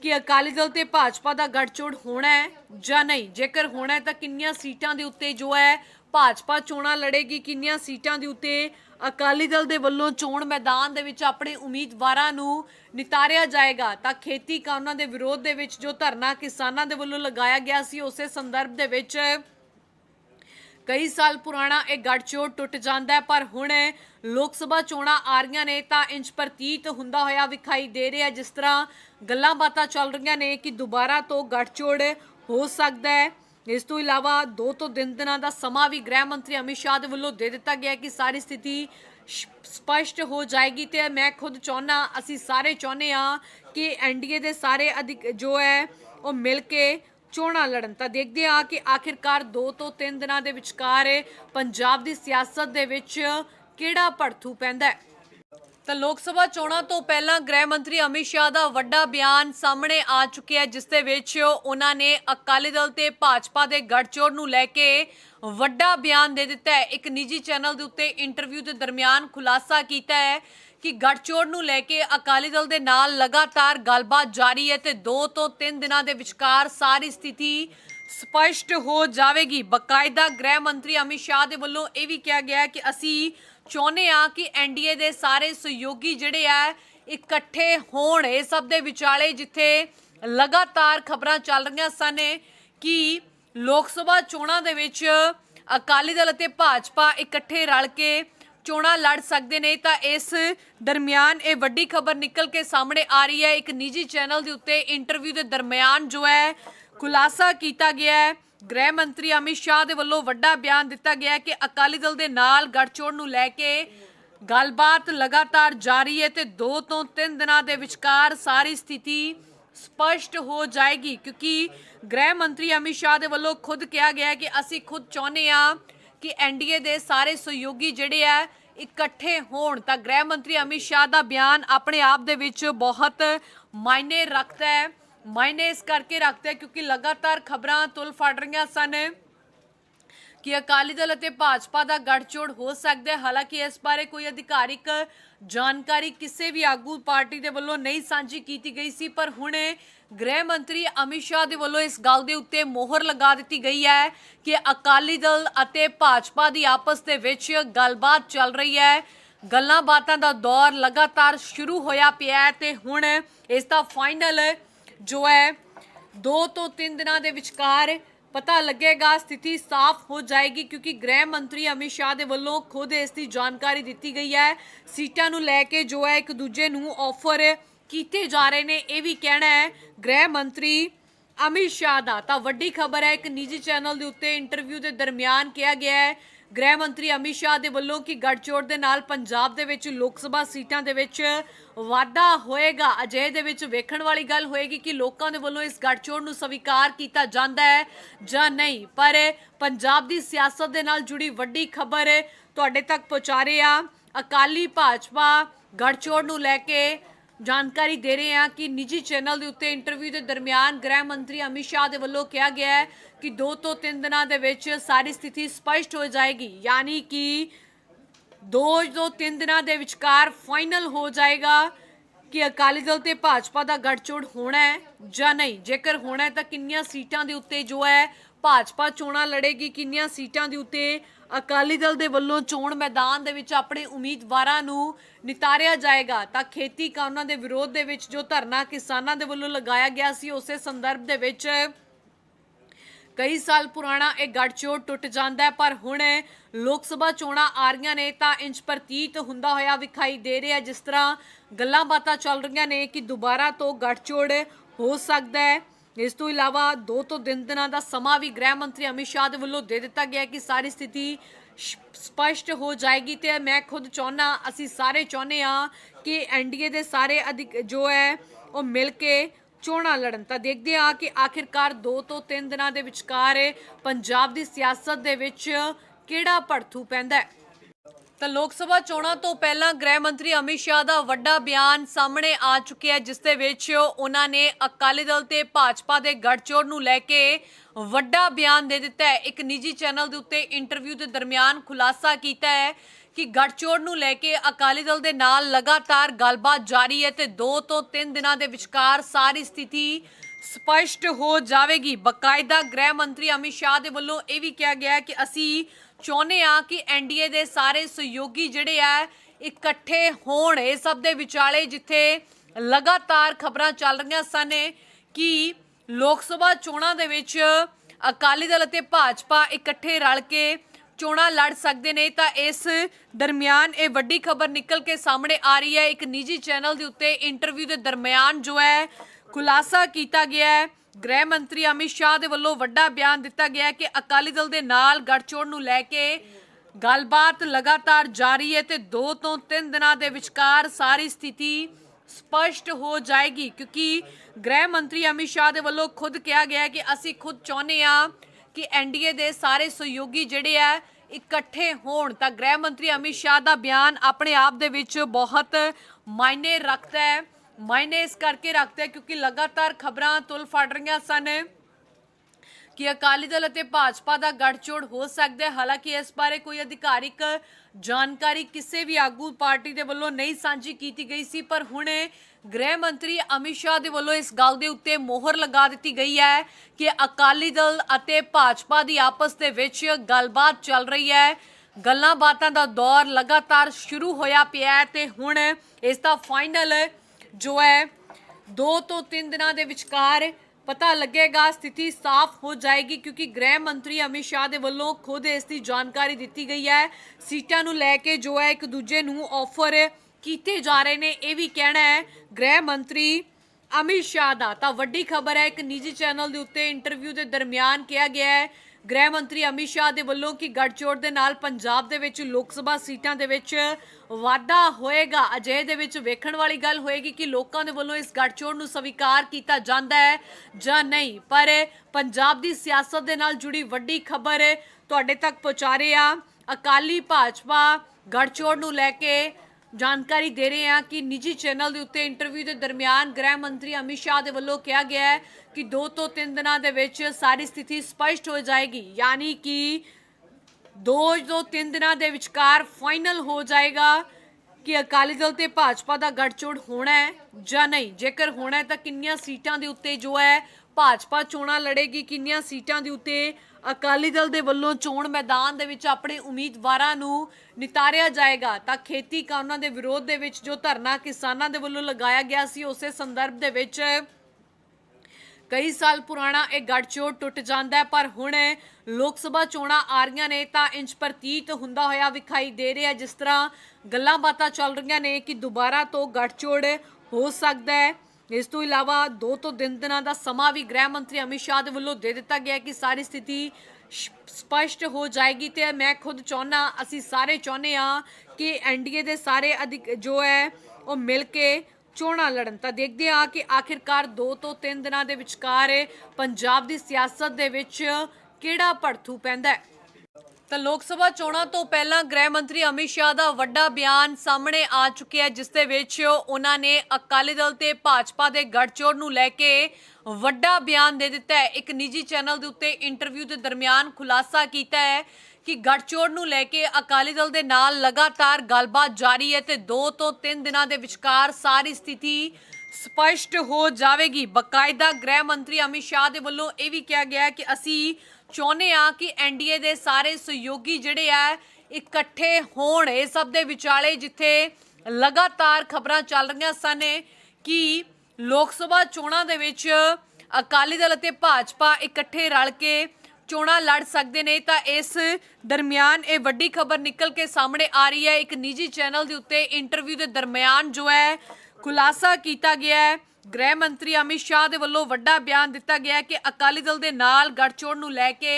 ਕਿ ਅਕਾਲੀ ਦਲ ਤੇ ਭਾਜਪਾ ਦਾ ਗੱਠਜੋੜ ਹੋਣਾ ਹੈ ਜਾਂ ਨਹੀਂ। ਜੇਕਰ ਹੋਣਾ ਹੈ ਤਾਂ ਕਿੰਨੀਆਂ ਸੀਟਾਂ ਦੇ ਉੱਤੇ ਜੋ ਹੈ ਭਾਜਪਾ ਚੋਣਾਂ ਲੜੇਗੀ, ਕਿੰਨੀਆਂ ਸੀਟਾਂ ਦੇ ਉੱਤੇ ਅਕਾਲੀ ਦਲ ਦੇ ਵੱਲੋਂ ਚੋਣ ਮੈਦਾਨ ਦੇ ਵਿੱਚ ਆਪਣੇ ਉਮੀਦਵਾਰਾਂ ਨੂੰ ਨਿਤਾਰਿਆ ਜਾਏਗਾ। ਤਾਂ ਖੇਤੀ ਕਾਨੂੰਨਾਂ ਦੇ ਵਿਰੋਧ ਦੇ ਵਿੱਚ ਜੋ ਧਰਨਾ ਕਿਸਾਨਾਂ ਦੇ ਵੱਲੋਂ ਲਗਾਇਆ ਗਿਆ ਸੀ, ਉਸੇ ਸੰਦਰਭ ਦੇ ਵਿੱਚ ਕਈ ਸਾਲ ਪੁਰਾਣਾ ਇਹ ਗੱਠਜੋੜ ਟੁੱਟ ਜਾਂਦਾ ਹੈ। ਪਰ ਹੁਣ ਲੋਕ ਸਭਾ ਚੋਣਾਂ ਆ ਰਹੀਆਂ ਨੇ ਤਾਂ ਇੰਜ ਪ੍ਰਤੀਤ ਹੁੰਦਾ ਹੋਇਆ ਵਿਖਾਈ ਦੇ ਰਿਹਾ ਜਿਸ ਤਰ੍ਹਾਂ ਗੱਲਾਂ ਬਾਤਾਂ ਚੱਲ ਰਹੀਆਂ ਨੇ ਕਿ ਦੁਬਾਰਾ ਤੋਂ ਗੱਠਜੋੜ ਹੋ ਸਕਦਾ ਹੈ। ਇਸ ਤੋਂ ਇਲਾਵਾ ਦੋ ਤੋਂ ਦਿਨ ਦਿਨਾਂ ਦਾ ਸਮਾਂ ਵੀ ਗ੍ਰਹਿ ਮੰਤਰੀ ਅਮਿਤ ਸ਼ਾਹ ਦੇ ਵੱਲੋਂ ਦੇ ਦਿੱਤਾ ਗਿਆ ਕਿ ਸਾਰੀ ਸਥਿਤੀ ਸ਼- ਸਪਸ਼ਟ ਹੋ ਜਾਏਗੀ ਤੇ ਮੈਂ ਖੁਦ ਚਾਹੁੰਨਾ, ਅਸੀਂ ਸਾਰੇ ਚਾਹੁੰਦੇ ਆ ਕਿ ਐਨਡੀਏ ਦੇ ਸਾਰੇ ਅਧਿਕ, ਜੋ ਹੈ, ਉਹ ਮਿਲ ਕੇ ਚੋਣਾਂ ਲੜਨ। ਤਾਂ ਦੇਖਦੇ ਆ ਕਿ ਆਖਿਰਕਾਰ 2 ਤੋਂ 3 ਦਿਨਾਂ ਦੇ ਵਿਚਕਾਰ ਪੰਜਾਬ ਦੀ ਸਿਆਸਤ ਦੇ ਵਿੱਚ ਕਿਹੜਾ ਭੜਥੂ ਪੈਂਦਾ ਹੈ। ਤਾਂ ਲੋਕ ਸਭਾ ਚੋਣਾਂ ਤੋਂ ਪਹਿਲਾਂ ਗ੍ਰਹਿ ਮੰਤਰੀ ਅਮਿਤ ਸ਼ਾਹ ਦਾ ਵੱਡਾ ਬਿਆਨ ਸਾਹਮਣੇ ਆ ਚੁੱਕਿਆ ਜਿਸ ਦੇ ਵਿੱਚ ਉਹਨਾਂ ਨੇ ਅਕਾਲੀ ਦਲ ਤੇ ਭਾਜਪਾ ਦੇ ਗੱਠਜੋੜ ਨੂੰ ਲੈ ਕੇ ਵੱਡਾ ਬਿਆਨ ਦੇ ਦਿੱਤਾ ਹੈ। ਇੱਕ ਨਿੱਜੀ ਚੈਨਲ ਦੇ ਉੱਤੇ ਇੰਟਰਵਿਊ ਦੇ ਦਰਮਿਆਨ ਖੁਲਾਸਾ ਕੀਤਾ ਹੈ ਕਿ ਗੱਠਜੋੜ ਨੂੰ ਲੈ ਕੇ ਅਕਾਲੀ ਦਲ ਦੇ ਨਾਲ ਲਗਾਤਾਰ ਗੱਲਬਾਤ ਜਾਰੀ ਹੈ ਤੇ 2 ਤੋਂ 3 ਦਿਨਾਂ ਦੇ ਵਿਚਕਾਰ ਸਾਰੀ ਸਥਿਤੀ ਸਪਸ਼ਟ ਹੋ ਜਾਵੇਗੀ। ਬਕਾਇਦਾ ਗ੍ਰਹਿ ਮੰਤਰੀ ਅਮਿਤ ਸ਼ਾਹ ਦੇ ਵੱਲੋਂ ਇਹ ਵੀ ਕਿਹਾ ਗਿਆ ਕਿ ਅਸੀਂ ਚਾਹੁੰਦੇ ਆ ਕਿ ਐਨਡੀਏ ਦੇ ਸਾਰੇ ਸਹਿਯੋਗੀ ਜਿਹੜੇ ਆ, ਇਕੱਠੇ ਹੋਣ। ਇਹ ਸਭ ਦੇ ਵਿਚਾਲੇ ਜਿੱਥੇ ਲਗਾਤਾਰ ਖਬਰਾਂ ਚੱਲ ਰਹੀਆਂ ਸਨ ਕਿ ਲੋਕ ਸਭਾ ਚੋਣਾਂ ਦੇ ਵਿੱਚ ਅਕਾਲੀ ਦਲ ਅਤੇ ਭਾਜਪਾ ਇਕੱਠੇ ਰਲ ਕੇ ਚੋਣਾਂ ਲੜ ਸਕਦੇ ਨੇ, ਤਾਂ ਇਸ ਦਰਮਿਆਨ ਇਹ ਵੱਡੀ ਖਬਰ ਨਿਕਲ ਕੇ ਸਾਹਮਣੇ ਆ ਰਹੀ ਹੈ। ਇੱਕ ਨਿੱਜੀ ਚੈਨਲ ਦੇ ਉੱਤੇ ਇੰਟਰਵਿਊ ਦੇ ਦਰਮਿਆਨ ਜੋ ਹੈ ਖੁਲਾਸਾ ਕੀਤਾ ਗਿਆ ਹੈ। ਗ੍ਰਹਿ ਮੰਤਰੀ ਅਮਿਤ ਸ਼ਾਹ ਦੇ ਵੱਲੋਂ ਵੱਡਾ ਬਿਆਨ ਦਿੱਤਾ ਗਿਆ ਹੈ ਕਿ ਅਕਾਲੀ ਦਲ ਦੇ ਨਾਲ ਗੱਠਜੋੜ ਨੂੰ ਲੈ ਕੇ ਗੱਲਬਾਤ ਲਗਾਤਾਰ ਜਾਰੀ ਹੈ ਤੇ 2 ਤੋਂ 3 ਦਿਨਾਂ ਦੇ ਵਿਚਕਾਰ ਸਾਰੀ ਸਥਿਤੀ ਸਪਸ਼ਟ ਹੋ ਜਾਏਗੀ, ਕਿਉਂਕਿ ਗ੍ਰਹਿ ਮੰਤਰੀ ਅਮਿਤ ਸ਼ਾਹ ਦੇ ਵੱਲੋਂ ਖੁਦ ਕਿਹਾ ਗਿਆ ਕਿ ਅਸੀਂ ਖੁਦ ਚਾਹੁੰਦੇ ਆ ਕਿ ਐਨਡੀਏ ਦੇ ਸਾਰੇ ਸਹਿਯੋਗੀ ਜਿਹੜੇ ਆ, ਇਕੱਠੇ ਹੋਣ। ਤਾਂ ਗ੍ਰਹਿ ਮੰਤਰੀ ਅਮਿਤ ਸ਼ਾਹ ਦਾ ਬਿਆਨ ਆਪਣੇ ਆਪ ਦੇ ਵਿੱਚ ਬਹੁਤ ਮਾਇਨੇ ਰੱਖਦਾ ਹੈ। ਮਾਇਨੇ ਇਸ ਕਰਕੇ ਰੱਖਦਾ ਕਿਉਂਕਿ ਲਗਾਤਾਰ ਖਬਰਾਂ ਤੁਲ ਫੜ ਰਹੀਆਂ ਸਨ ਕਿ ਅਕਾਲੀ ਦਲ ਅਤੇ ਭਾਜਪਾ ਦਾ ਗੱਠਜੋੜ ਹੋ ਸਕਦਾ ਹੈ। ਹਾਲਾਂਕਿ ਇਸ ਬਾਰੇ ਕੋਈ ਅਧਿਕਾਰਿਕ ਜਾਣਕਾਰੀ ਕਿਸੇ ਵੀ ਆਗੂ ਪਾਰਟੀ ਦੇ ਵੱਲੋਂ ਨਹੀਂ ਸਾਂਝੀ ਕੀਤੀ ਗਈ ਸੀ, ਪਰ ਹੁਣ ਗ੍ਰਹਿ ਮੰਤਰੀ ਅਮਿਤ ਸ਼ਾਹ ਦੇ ਵੱਲੋਂ ਇਸ ਗੱਲ ਦੇ ਉੱਤੇ ਮੋਹਰ ਲਗਾ ਦਿੱਤੀ ਗਈ ਹੈ ਕਿ ਅਕਾਲੀ ਦਲ ਅਤੇ ਭਾਜਪਾ ਦੀ ਆਪਸ ਦੇ ਵਿੱਚ ਗੱਲਬਾਤ ਚੱਲ ਰਹੀ ਹੈ। ਗੱਲਾਂ ਬਾਤਾਂ ਦਾ ਦੌਰ ਲਗਾਤਾਰ ਸ਼ੁਰੂ ਹੋਇਆ ਪਿਆ ਹੈ ਤੇ ਹੁਣ ਇਸ ਦਾ ਫਾਈਨਲ ਜੋ ਹੈ 2 ਤੋਂ 3 ਦਿਨਾਂ ਦੇ ਵਿਚਕਾਰ ਪਤਾ ਲੱਗੇਗਾ, ਸਥਿਤੀ ਸਾਫ਼ ਹੋ ਜਾਏਗੀ ਕਿਉਂਕਿ ਗ੍ਰਹਿ ਮੰਤਰੀ ਅਮਿਤ ਸ਼ਾਹ ਦੇ ਵੱਲੋਂ ਖੁਦ ਇਸ ਦੀ ਜਾਣਕਾਰੀ ਦਿੱਤੀ ਗਈ ਹੈ। ਸੀਟਾਂ ਨੂੰ ਲੈ ਕੇ ਜੋ ਹੈ, ਇੱਕ ਦੂਜੇ ਨੂੰ ਆਫਰ ਕੀਤੇ ਜਾ ਰਹੇ ਨੇ। ਇਹ ਵੀ ਕਹਿਣਾ ਹੈ, ਗ੍ਰਹਿ ਮੰਤਰੀ ਅਮਿਤ ਸ਼ਾਹ ਦਾ। ਤਾਂ ਵੱਡੀ ਖਬਰ ਹੈ, ਇੱਕ ਨਿੱਜੀ ਚੈਨਲ ਦੇ ਉੱਤੇ ਇੰਟਰਵਿਊ ਦੇ ਦਰਮਿਆਨ ਕਿਹਾ ਗਿਆ ਹੈ ਗ੍ਰਹਿ ਮੰਤਰੀ ਅਮਿਤ ਸ਼ਾਹ ਦੇ ਵੱਲੋਂ ਕਿ ਗੱਠਜੋੜ ਦੇ ਨਾਲ ਪੰਜਾਬ ਦੇ ਵਿੱਚ ਲੋਕ ਸਭਾ ਸੀਟਾਂ ਦੇ ਵਿੱਚ ਵਾਧਾ ਹੋਏਗਾ। ਅਜਿਹੇ ਦੇ ਵਿੱਚ ਵੇਖਣ ਵਾਲੀ ਗੱਲ ਹੋਏਗੀ ਕਿ ਲੋਕਾਂ ਦੇ ਵੱਲੋਂ ਇਸ ਗੱਠਜੋੜ ਨੂੰ ਸਵੀਕਾਰ ਕੀਤਾ ਜਾਂਦਾ ਹੈ ਜਾਂ ਨਹੀਂ। ਪਰ ਪੰਜਾਬ ਦੀ ਸਿਆਸਤ ਦੇ ਨਾਲ ਜੁੜੀ ਵੱਡੀ ਖਬਰ ਤੁਹਾਡੇ ਤੱਕ ਪਹੁੰਚਾ ਰਹੇ ਆ ਅਕਾਲੀ ਭਾਜਪਾ ਗੱਠਜੋੜ ਨੂੰ ਲੈ ਕੇ ਜਾਣਕਾਰੀ ਦੇ ਰਹੇ ਹਾਂ ਕਿ ਨਿੱਜੀ ਚੈਨਲ ਦੇ ਉੱਤੇ ਇੰਟਰਵਿਊ ਦੇ ਦਰਮਿਆਨ ਗ੍ਰਹਿ ਮੰਤਰੀ ਅਮਿਤ ਸ਼ਾਹ ਦੇ ਵੱਲੋਂ ਕਿਹਾ ਗਿਆ ਹੈ ਕਿ 2 ਤੋਂ 3 ਦਿਨਾਂ ਦੇ ਵਿੱਚ ਸਾਰੀ ਸਥਿਤੀ ਸਪਸ਼ਟ ਹੋ ਜਾਏਗੀ। ਯਾਨੀ ਕਿ 2 ਤੋਂ 3 ਦਿਨਾਂ ਦੇ ਵਿਚਕਾਰ ਫਾਈਨਲ ਹੋ ਜਾਏਗਾ ਕਿ ਅਕਾਲੀ ਦਲ ਤੇ ਭਾਜਪਾ ਦਾ ਗੱਠਜੋੜ ਹੋਣਾ ਹੈ ਜਾਂ ਨਹੀਂ। ਜੇਕਰ ਹੋਣਾ ਹੈ ਤਾਂ ਕਿੰਨੀਆਂ ਸੀਟਾਂ ਦੇ ਉੱਤੇ ਜੋ ਹੈ ਭਾਜਪਾ ਚੋਣਾਂ ਲੜੇਗੀ, ਕਿੰਨੀਆਂ ਸੀਟਾਂ ਦੇ ਉੱਤੇ ਅਕਾਲੀ ਦਲ ਦੇ ਵੱਲੋਂ ਚੋਣ ਮੈਦਾਨ ਦੇ ਵਿੱਚ ਆਪਣੇ ਉਮੀਦਵਾਰਾਂ ਨੂੰ ਨਿਤਾਰਿਆ ਜਾਏਗਾ। ਤਾਂ ਖੇਤੀ ਕਾਨੂੰਨਾਂ ਦੇ ਵਿਰੋਧ ਦੇ ਵਿੱਚ ਜੋ ਧਰਨਾ ਕਿਸਾਨਾਂ ਦੇ ਵੱਲੋਂ ਲਗਾਇਆ ਗਿਆ ਸੀ, ਉਸੇ ਸੰਦਰਭ ਦੇ ਵਿੱਚ ਕਈ ਸਾਲ ਪੁਰਾਣਾ ਇਹ ਗੱਠਜੋੜ ਟੁੱਟ ਜਾਂਦਾ ਹੈ। ਪਰ ਹੁਣ ਲੋਕ ਸਭਾ ਚੋਣਾਂ ਆ ਰਹੀਆਂ ਨੇ ਤਾਂ ਇੰਚ ਪ੍ਰਤੀਤ ਹੁੰਦਾ ਹੋਇਆ ਵਿਖਾਈ ਦੇ ਰਿਹਾ ਜਿਸ ਤਰ੍ਹਾਂ ਗੱਲਾਂ ਬਾਤਾਂ ਚੱਲ ਰਹੀਆਂ ਨੇ ਕਿ ਦੁਬਾਰਾ ਤੋਂ ਗੱਠਜੋੜ ਹੋ ਸਕਦਾ ਹੈ। ਇਸ ਤੋਂ ਇਲਾਵਾ 2 ਤੋਂ ਦਿਨ ਦਿਨਾਂ ਦਾ ਸਮਾਂ ਵੀ ਗ੍ਰਹਿ ਮੰਤਰੀ ਅਮਿਤ ਸ਼ਾਹ ਦੇ ਵੱਲੋਂ ਦੇ ਦਿੱਤਾ ਗਿਆ ਕਿ ਸਾਰੀ ਸਥਿਤੀ ਸ਼- ਸਪਸ਼ਟ ਹੋ ਜਾਏਗੀ ਤੇ ਮੈਂ ਖੁਦ ਚਾਹੁੰਨਾ, ਅਸੀਂ ਸਾਰੇ ਚਾਹੁੰਦੇ ਆ ਕਿ ਐਨਡੀਏ ਦੇ ਸਾਰੇ ਅਧਿਕ, ਜੋ ਹੈ, ਉਹ ਮਿਲ ਕੇ ਚੋਣਾਂ ਲੜਨ। ਤਾਂ ਦੇਖਦੇ ਆ ਕਿ ਆਖਿਰਕਾਰ 2 ਤੋਂ 3 ਦਿਨਾਂ ਦੇ ਵਿਚਕਾਰ ਪੰਜਾਬ ਦੀ ਸਿਆਸਤ ਦੇ ਵਿੱਚ ਕਿਹੜਾ ਭੜਥੂ ਪੈਂਦਾ ਹੈ। ਤਾਂ ਲੋਕ ਸਭਾ ਚੋਣਾਂ ਤੋਂ ਪਹਿਲਾਂ ਗ੍ਰਹਿ ਮੰਤਰੀ ਅਮਿਤ ਸ਼ਾਹ ਦਾ ਵੱਡਾ ਬਿਆਨ ਸਾਹਮਣੇ ਆ ਚੁੱਕਿਆ ਹੈ, ਜਿਸ ਦੇ ਵਿੱਚ ਉਹਨਾਂ ਨੇ ਅਕਾਲੀ ਦਲ ਤੇ ਭਾਜਪਾ ਦੇ ਗੱਠਜੋੜ ਨੂੰ ਲੈ ਕੇ ਵੱਡਾ ਬਿਆਨ ਦੇ ਦਿੱਤਾ ਹੈ। ਇੱਕ ਨਿੱਜੀ ਚੈਨਲ ਦੇ ਉੱਤੇ ਇੰਟਰਵਿਊ ਦੇ ਦਰਮਿਆਨ ਖੁਲਾਸਾ ਕੀਤਾ ਹੈ ਕਿ ਗੱਠਜੋੜ ਨੂੰ ਲੈ ਕੇ ਅਕਾਲੀ ਦਲ ਦੇ ਨਾਲ ਲਗਾਤਾਰ ਗੱਲਬਾਤ ਜਾਰੀ ਹੈ ਤੇ 2 ਤੋਂ 3 ਦਿਨਾਂ ਦੇ ਵਿਚਕਾਰ ਸਾਰੀ ਸਥਿਤੀ ਸਪਸ਼ਟ ਹੋ ਜਾਵੇਗੀ। ਬਕਾਇਦਾ ਗ੍ਰਹਿ ਮੰਤਰੀ ਅਮਿਤ ਸ਼ਾਹ ਦੇ ਵੱਲੋਂ ਇਹ ਵੀ ਕਿਹਾ ਗਿਆ ਕਿ ਅਸੀਂ ਚਾਹੁੰਦੇ ਆ ਕਿ ਐਨਡੀਏ ਦੇ ਸਾਰੇ ਸਹਿਯੋਗੀ ਜਿਹੜੇ ਆ, ਇਕੱਠੇ ਹੋਣ। ਇਹ ਸਭ ਦੇ ਵਿਚਾਲੇ ਜਿੱਥੇ ਲਗਾਤਾਰ ਖਬਰਾਂ ਚੱਲ ਰਹੀਆਂ ਸਨ ਕਿ ਲੋਕ ਸਭਾ ਚੋਣਾਂ ਦੇ ਵਿੱਚ ਅਕਾਲੀ ਦਲ ਅਤੇ ਭਾਜਪਾ ਇਕੱਠੇ ਰਲ ਕੇ ਚੋਣਾਂ ਲੜ ਸਕਦੇ ਨੇ, ਤਾਂ ਇਸ ਦਰਮਿਆਨ ਇਹ ਵੱਡੀ ਖਬਰ ਨਿਕਲ ਕੇ ਸਾਹਮਣੇ ਆ ਰਹੀ ਹੈ। ਇੱਕ ਨਿੱਜੀ ਚੈਨਲ ਦੇ ਉੱਤੇ ਇੰਟਰਵਿਊ ਦੇ ਦਰਮਿਆਨ ਜੋ ਹੈ ਖੁਲਾਸਾ ਕੀਤਾ ਗਿਆ ਹੈ। ਗ੍ਰਹਿ ਮੰਤਰੀ ਅਮਿਤ ਸ਼ਾਹ ਦੇ ਵੱਲੋਂ ਵੱਡਾ ਬਿਆਨ ਦਿੱਤਾ ਗਿਆ ਹੈ ਕਿ ਅਕਾਲੀ ਦਲ ਦੇ ਨਾਲ ਗੱਠਜੋੜ ਨੂੰ ਲੈ ਕੇ ਗੱਲਬਾਤ ਲਗਾਤਾਰ ਜਾਰੀ ਹੈ ਤੇ 2 ਤੋਂ 3 ਦਿਨਾਂ ਦੇ ਵਿਚਕਾਰ ਸਾਰੀ ਸਥਿਤੀ ਸਪਸ਼ਟ ਹੋ ਜਾਏਗੀ, ਕਿਉਂਕਿ ਗ੍ਰਹਿ ਮੰਤਰੀ ਅਮਿਤ ਸ਼ਾਹ ਦੇ ਵੱਲੋਂ ਖੁਦ ਕਿਹਾ ਗਿਆ ਹੈ ਕਿ ਅਸੀਂ ਖੁਦ ਚਾਹੁੰਦੇ ਆ ਕਿ ਐਨਡੀਏ ਦੇ ਸਾਰੇ ਸਹਿਯੋਗੀ ਜਿਹੜੇ ਆ, ਇਕੱਠੇ ਹੋਣ। ਤਾਂ ਗ੍ਰਹਿ ਮੰਤਰੀ ਅਮਿਤ ਸ਼ਾਹ ਦਾ ਬਿਆਨ ਆਪਣੇ ਆਪ ਦੇ ਵਿੱਚ ਬਹੁਤ ਮਾਇਨੇ ਰੱਖਦਾ ਹੈ। ਮਾਇਨੇ ਇਸ ਕਰਕੇ ਰੱਖਦੇ ਕਿਉਂਕਿ ਲਗਾਤਾਰ ਖਬਰਾਂ ਤੁਲ ਫੜ ਰਹੀਆਂ ਸਨ ਕਿ ਅਕਾਲੀ ਦਲ ਅਤੇ ਭਾਜਪਾ ਦਾ ਗੱਠਜੋੜ ਹੋ ਸਕਦਾ ਹੈ। ਹਾਲਾਂਕਿ ਇਸ ਬਾਰੇ ਕੋਈ ਅਧਿਕਾਰਿਕ ਜਾਣਕਾਰੀ ਕਿਸੇ ਵੀ ਆਗੂ ਪਾਰਟੀ ਦੇ ਵੱਲੋਂ ਨਹੀਂ ਸਾਂਝੀ ਕੀਤੀ ਗਈ ਸੀ, ਪਰ ਹੁਣ ਗ੍ਰਹਿ ਮੰਤਰੀ ਅਮਿਤ ਸ਼ਾਹ ਦੇ ਵੱਲੋਂ ਇਸ ਗੱਲ ਦੇ ਉੱਤੇ ਮੋਹਰ ਲਗਾ ਦਿੱਤੀ ਗਈ ਹੈ ਕਿ ਅਕਾਲੀ ਦਲ ਅਤੇ ਭਾਜਪਾ ਦੀ ਆਪਸ ਦੇ ਵਿੱਚ ਗੱਲਬਾਤ ਚੱਲ ਰਹੀ ਹੈ। ਗੱਲਾਂ ਬਾਤਾਂ ਦਾ ਦੌਰ ਲਗਾਤਾਰ ਸ਼ੁਰੂ ਹੋਇਆ ਪਿਆ ਹੈ ਤੇ ਹੁਣ ਇਸ ਦਾ ਫਾਈਨਲ ਜੋ ਹੈ 2 ਤੋਂ 3 ਦਿਨਾਂ ਦੇ ਵਿਚਕਾਰ ਪਤਾ ਲੱਗੇਗਾ, ਸਥਿਤੀ ਸਾਫ਼ ਹੋ ਜਾਏਗੀ ਕਿਉਂਕਿ ਗ੍ਰਹਿ ਮੰਤਰੀ ਅਮਿਤ ਸ਼ਾਹ ਦੇ ਵੱਲੋਂ ਖੁਦ ਇਸ ਦੀ ਜਾਣਕਾਰੀ ਦਿੱਤੀ ਗਈ ਹੈ। ਸੀਟਾਂ ਨੂੰ ਲੈ ਕੇ ਜੋ ਹੈ, ਇੱਕ ਦੂਜੇ ਨੂੰ ਆਫਰ ਕੀਤੇ ਜਾ ਰਹੇ ਨੇ, ਇਹ ਵੀ ਕਹਿਣਾ ਹੈ, ਗ੍ਰਹਿ ਮੰਤਰੀ ਅਮਿਤ ਸ਼ਾਹ ਦਾ। ਤਾਂ ਵੱਡੀ ਖਬਰ ਹੈ, ਇੱਕ ਨਿੱਜੀ ਚੈਨਲ ਦੇ ਉੱਤੇ ਇੰਟਰਵਿਊ ਦੇ ਦਰਮਿਆਨ ਕਿਹਾ ਗਿਆ ਹੈ ਗ੍ਰਹਿ ਮੰਤਰੀ ਅਮਿਤ ਸ਼ਾਹ ਦੇ ਵੱਲੋਂ ਕਿ ਗੱਠਜੋੜ ਦੇ ਨਾਲ ਪੰਜਾਬ ਦੇ ਵਿੱਚ ਲੋਕ ਸਭਾ ਸੀਟਾਂ ਦੇ ਵਿੱਚ ਵਾਧਾ ਹੋਏਗਾ। ਅਜਿਹੇ ਦੇ ਵਿੱਚ ਵੇਖਣ ਵਾਲੀ ਗੱਲ ਹੋਏਗੀ ਕਿ ਲੋਕਾਂ ਦੇ ਵੱਲੋਂ ਇਸ ਗੱਠਜੋੜ ਨੂੰ ਸਵੀਕਾਰ ਕੀਤਾ ਜਾਂਦਾ ਹੈ ਜਾਂ ਨਹੀਂ। ਪਰ ਪੰਜਾਬ ਦੀ ਸਿਆਸਤ ਦੇ ਨਾਲ ਜੁੜੀ ਵੱਡੀ ਖਬਰ ਤੁਹਾਡੇ ਤੱਕ ਪਹੁੰਚਾ ਰਹੇ ਆ ਅਕਾਲੀ ਭਾਜਪਾ ਗੱਠਜੋੜ ਨੂੰ ਲੈ ਕੇ ਜਾਣਕਾਰੀ ਦੇ ਰਹੇ ਹਾਂ ਕਿ ਨਿੱਜੀ ਚੈਨਲ ਦੇ ਉੱਤੇ ਇੰਟਰਵਿਊ ਦੇ ਦਰਮਿਆਨ ਗ੍ਰਹਿ ਮੰਤਰੀ ਅਮਿਤ ਸ਼ਾਹ ਦੇ ਵੱਲੋਂ ਕਿਹਾ ਗਿਆ ਹੈ ਕਿ 2 ਤੋਂ 3 ਦਿਨਾਂ ਦੇ ਵਿੱਚ ਸਾਰੀ ਸਥਿਤੀ ਸਪਸ਼ਟ ਹੋ ਜਾਏਗੀ। ਯਾਨੀ ਕਿ 2 ਤੋਂ 3 ਦਿਨਾਂ ਦੇ ਵਿਚਕਾਰ ਫਾਈਨਲ ਹੋ ਜਾਏਗਾ ਕਿ ਅਕਾਲੀ ਦਲ ਤੇ ਭਾਜਪਾ ਦਾ ਗੱਠਜੋੜ ਹੋਣਾ ਹੈ ਜਾਂ ਨਹੀਂ। ਜੇਕਰ ਹੋਣਾ ਹੈ ਤਾਂ ਕਿੰਨੀਆਂ ਸੀਟਾਂ ਦੇ ਉੱਤੇ ਜੋ ਹੈ ਭਾਜਪਾ ਚੋਣਾਂ ਲੜੇਗੀ, ਕਿੰਨੀਆਂ ਸੀਟਾਂ ਦੇ ਉੱਤੇ ਅਕਾਲੀ ਦਲ ਦੇ ਵੱਲੋਂ ਚੋਣ ਮੈਦਾਨ ਦੇ ਵਿੱਚ ਆਪਣੇ ਉਮੀਦਵਾਰਾਂ ਨੂੰ ਨਿਤਾਰਿਆ ਜਾਏਗਾ। ਤਾਂ ਖੇਤੀ ਕਾਨੂੰਨਾਂ ਦੇ ਵਿਰੋਧ ਦੇ ਵਿੱਚ ਜੋ ਧਰਨਾ ਕਿਸਾਨਾਂ ਦੇ ਵੱਲੋਂ ਲਗਾਇਆ ਗਿਆ ਸੀ, ਉਸੇ ਸੰਦਰਭ ਦੇ ਵਿੱਚ ਕਈ ਸਾਲ ਪੁਰਾਣਾ ਇਹ ਗੱਠਜੋੜ ਟੁੱਟ ਜਾਂਦਾ ਹੈ, ਪਰ ਹੁਣ ਲੋਕ ਸਭਾ ਚੋਣਾਂ ਆ ਰਹੀਆਂ ਨੇ ਤਾਂ ਇੰਚ ਪ੍ਰਤੀਤ ਹੁੰਦਾ ਹੋਇਆ ਵਿਖਾਈ ਦੇ ਰਿਹਾ ਜਿਸ ਤਰ੍ਹਾਂ ਗੱਲਾਂ ਬਾਤਾਂ ਚੱਲ ਰਹੀਆਂ ਨੇ ਕਿ ਦੁਬਾਰਾ ਤੋਂ ਗੱਠਜੋੜ ਹੋ ਸਕਦਾ ਹੈ। ਇਸ ਤੋਂ ਇਲਾਵਾ 2 ਤੋਂ ਦਿਨ ਦਿਨਾਂ ਦਾ ਸਮਾਂ ਵੀ ਗ੍ਰਹਿ ਮੰਤਰੀ ਅਮਿਤ ਸ਼ਾਹ ਦੇ ਵੱਲੋਂ ਦੇ ਦਿੱਤਾ ਗਿਆ ਕਿ ਸਾਰੀ ਸਥਿਤੀ ਸ਼- ਸਪਸ਼ਟ ਹੋ ਜਾਏਗੀ ਤੇ ਮੈਂ ਖੁਦ ਚਾਹੁੰਦਾ ਅਸੀਂ ਸਾਰੇ ਚਾਹੁੰਦੇ ਆ ਕਿ ਐਨਡੀਏ ਦੇ ਸਾਰੇ ਅਧਿਕ, ਜੋ ਹੈ, ਉਹ ਮਿਲ ਕੇ ਚੋਣਾਂ ਲੜਨ। ਤਾਂ ਦੇਖਦੇ ਆ ਕਿ ਆਖਿਰਕਾਰ 2 ਤੋਂ 3 ਦਿਨਾਂ ਦੇ ਵਿਚਕਾਰ ਪੰਜਾਬ ਦੀ ਸਿਆਸਤ ਦੇ ਵਿੱਚ ਕਿਹੜਾ ਭੜਥੂ ਪੈਂਦਾ ਹੈ। ਤਾਂ ਲੋਕ ਸਭਾ ਚੋਣਾਂ ਤੋਂ ਪਹਿਲਾਂ ਗ੍ਰਹਿ ਮੰਤਰੀ ਅਮਿਤ ਸ਼ਾਹ ਦਾ ਵੱਡਾ ਬਿਆਨ ਸਾਹਮਣੇ ਆ ਚੁੱਕਿਆ ਹੈ, ਜਿਸ ਦੇ ਵਿੱਚ ਉਹਨਾਂ ਨੇ ਅਕਾਲੀ ਦਲ ਤੇ ਭਾਜਪਾ ਦੇ ਗੱਠਜੋੜ ਨੂੰ ਲੈ ਕੇ ਵੱਡਾ ਬਿਆਨ ਦੇ ਦਿੱਤਾ ਹੈ। ਇੱਕ ਨਿੱਜੀ ਚੈਨਲ ਦੇ ਉੱਤੇ ਇੰਟਰਵਿਊ ਦੇ ਦਰਮਿਆਨ ਖੁਲਾਸਾ ਕੀਤਾ ਹੈ ਕਿ ਗੱਠਜੋੜ ਨੂੰ ਲੈ ਕੇ ਅਕਾਲੀ ਦਲ ਦੇ ਨਾਲ ਲਗਾਤਾਰ ਗੱਲਬਾਤ ਜਾਰੀ ਹੈ ਤੇ 2 ਤੋਂ 3 ਦਿਨਾਂ ਦੇ ਵਿਚਕਾਰ ਸਾਰੀ ਸਥਿਤੀ ਸਪਸ਼ਟ ਹੋ ਜਾਵੇਗੀ। ਬਕਾਇਦਾ ਗ੍ਰਹਿ ਮੰਤਰੀ ਅਮਿਤ ਸ਼ਾਹ ਦੇ ਵੱਲੋਂ ਇਹ ਵੀ ਕਿਹਾ ਗਿਆ ਕਿ ਅਸੀਂ ਚਾਹੁੰਦੇ ਆ ਕਿ ਐਨਡੀਏ ਦੇ ਸਾਰੇ ਸਹਿਯੋਗੀ ਜਿਹੜੇ ਆ, ਇਕੱਠੇ ਹੋਣ। ਇਹ ਸਭ ਦੇ ਵਿਚਾਲੇ ਜਿੱਥੇ ਲਗਾਤਾਰ ਖਬਰਾਂ ਚੱਲ ਰਹੀਆਂ ਸਨ ਕਿ ਲੋਕ ਸਭਾ ਚੋਣਾਂ ਦੇ ਵਿੱਚ ਅਕਾਲੀ ਦਲ ਅਤੇ ਭਾਜਪਾ ਇਕੱਠੇ ਰਲ ਕੇ ਚੋਣਾਂ ਲੜ ਸਕਦੇ ਨੇ, ਤਾਂ ਇਸ ਦਰਮਿਆਨ ਇਹ ਵੱਡੀ ਖਬਰ ਨਿਕਲ ਕੇ ਸਾਹਮਣੇ ਆ ਰਹੀ ਹੈ। ਇੱਕ ਨਿੱਜੀ ਚੈਨਲ ਦੇ ਉੱਤੇ ਇੰਟਰਵਿਊ ਦੇ ਦਰਮਿਆਨ ਜੋ ਹੈ, ਖੁਲਾਸਾ ਕੀਤਾ ਗਿਆ ਹੈ ਗ੍ਰਹਿ ਮੰਤਰੀ ਅਮਿਤ ਸ਼ਾਹ ਦੇ ਵੱਲੋਂ ਵੱਡਾ ਬਿਆਨ ਦਿੱਤਾ ਗਿਆ ਕਿ ਅਕਾਲੀ ਦਲ ਦੇ ਨਾਲ ਗੱਠਜੋੜ ਨੂੰ ਲੈ ਕੇ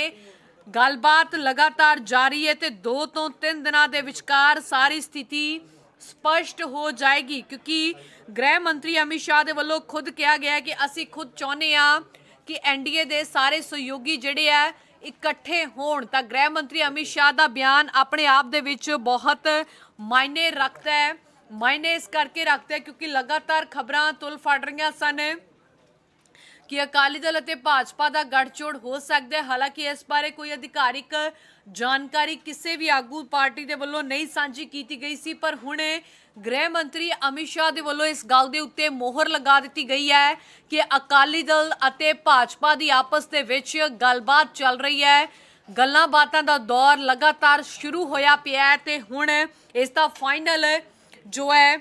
ਗੱਲਬਾਤ ਲਗਾਤਾਰ ਜਾਰੀ ਹੈ ਤੇ 2 ਤੋਂ 3 ਦਿਨਾਂ ਦੇ ਵਿਚਕਾਰ ਸਾਰੀ ਸਥਿਤੀ ਸਪਸ਼ਟ ਹੋ ਜਾਏਗੀ, ਕਿਉਂਕਿ ਗ੍ਰਹਿ ਮੰਤਰੀ ਅਮਿਤ ਸ਼ਾਹ ਦੇ ਵੱਲੋਂ ਖੁਦ ਕਿਹਾ ਗਿਆ ਕਿ ਅਸੀਂ ਖੁਦ ਚਾਹੁੰਦੇ ਆ ਕਿ ਐਨਡੀਏ ਦੇ ਸਾਰੇ ਸਹਿਯੋਗੀ ਜਿਹੜੇ ਆ, ਇਕੱਠੇ ਹੋਣ। ਤਾਂ ਗ੍ਰਹਿ ਮੰਤਰੀ ਅਮਿਤ ਸ਼ਾਹ ਦਾ ਬਿਆਨ ਆਪਣੇ ਆਪ ਦੇ ਵਿੱਚ ਬਹੁਤ ਮਾਇਨੇ ਰੱਖਦਾ ਹੈ। ਮਾਇਨੇ ਇਸ ਕਰਕੇ ਰੱਖਦੇ ਕਿਉਂਕਿ ਲਗਾਤਾਰ ਖਬਰਾਂ ਤੁਲ ਫੜ ਰਹੀਆਂ ਸਨ ਕਿ ਅਕਾਲੀ ਦਲ ਅਤੇ ਭਾਜਪਾ ਦਾ ਗੱਠਜੋੜ ਹੋ ਸਕਦਾ ਹੈ। ਹਾਲਾਂਕਿ ਇਸ ਬਾਰੇ ਕੋਈ ਅਧਿਕਾਰਿਕ ਜਾਣਕਾਰੀ ਕਿਸੇ ਵੀ ਆਗੂ ਪਾਰਟੀ ਦੇ ਵੱਲੋਂ ਨਹੀਂ ਸਾਂਝੀ ਕੀਤੀ ਗਈ ਸੀ, ਪਰ ਹੁਣ ਗ੍ਰਹਿ ਮੰਤਰੀ ਅਮਿਤ ਸ਼ਾਹ ਦੇ ਵੱਲੋਂ ਇਸ ਗੱਲ ਦੇ ਉੱਤੇ ਮੋਹਰ ਲਗਾ ਦਿੱਤੀ ਗਈ ਹੈ ਕਿ ਅਕਾਲੀ ਦਲ ਅਤੇ ਭਾਜਪਾ ਦੀ ਆਪਸ ਦੇ ਵਿੱਚ ਗੱਲਬਾਤ ਚੱਲ ਰਹੀ ਹੈ। ਗੱਲਾਂ ਬਾਤਾਂ ਦਾ ਦੌਰ ਲਗਾਤਾਰ ਸ਼ੁਰੂ ਹੋਇਆ ਪਿਆ ਹੈ ਤੇ ਹੁਣ ਇਸ ਦਾ ਫਾਈਨਲ ਜੋ ਹੈ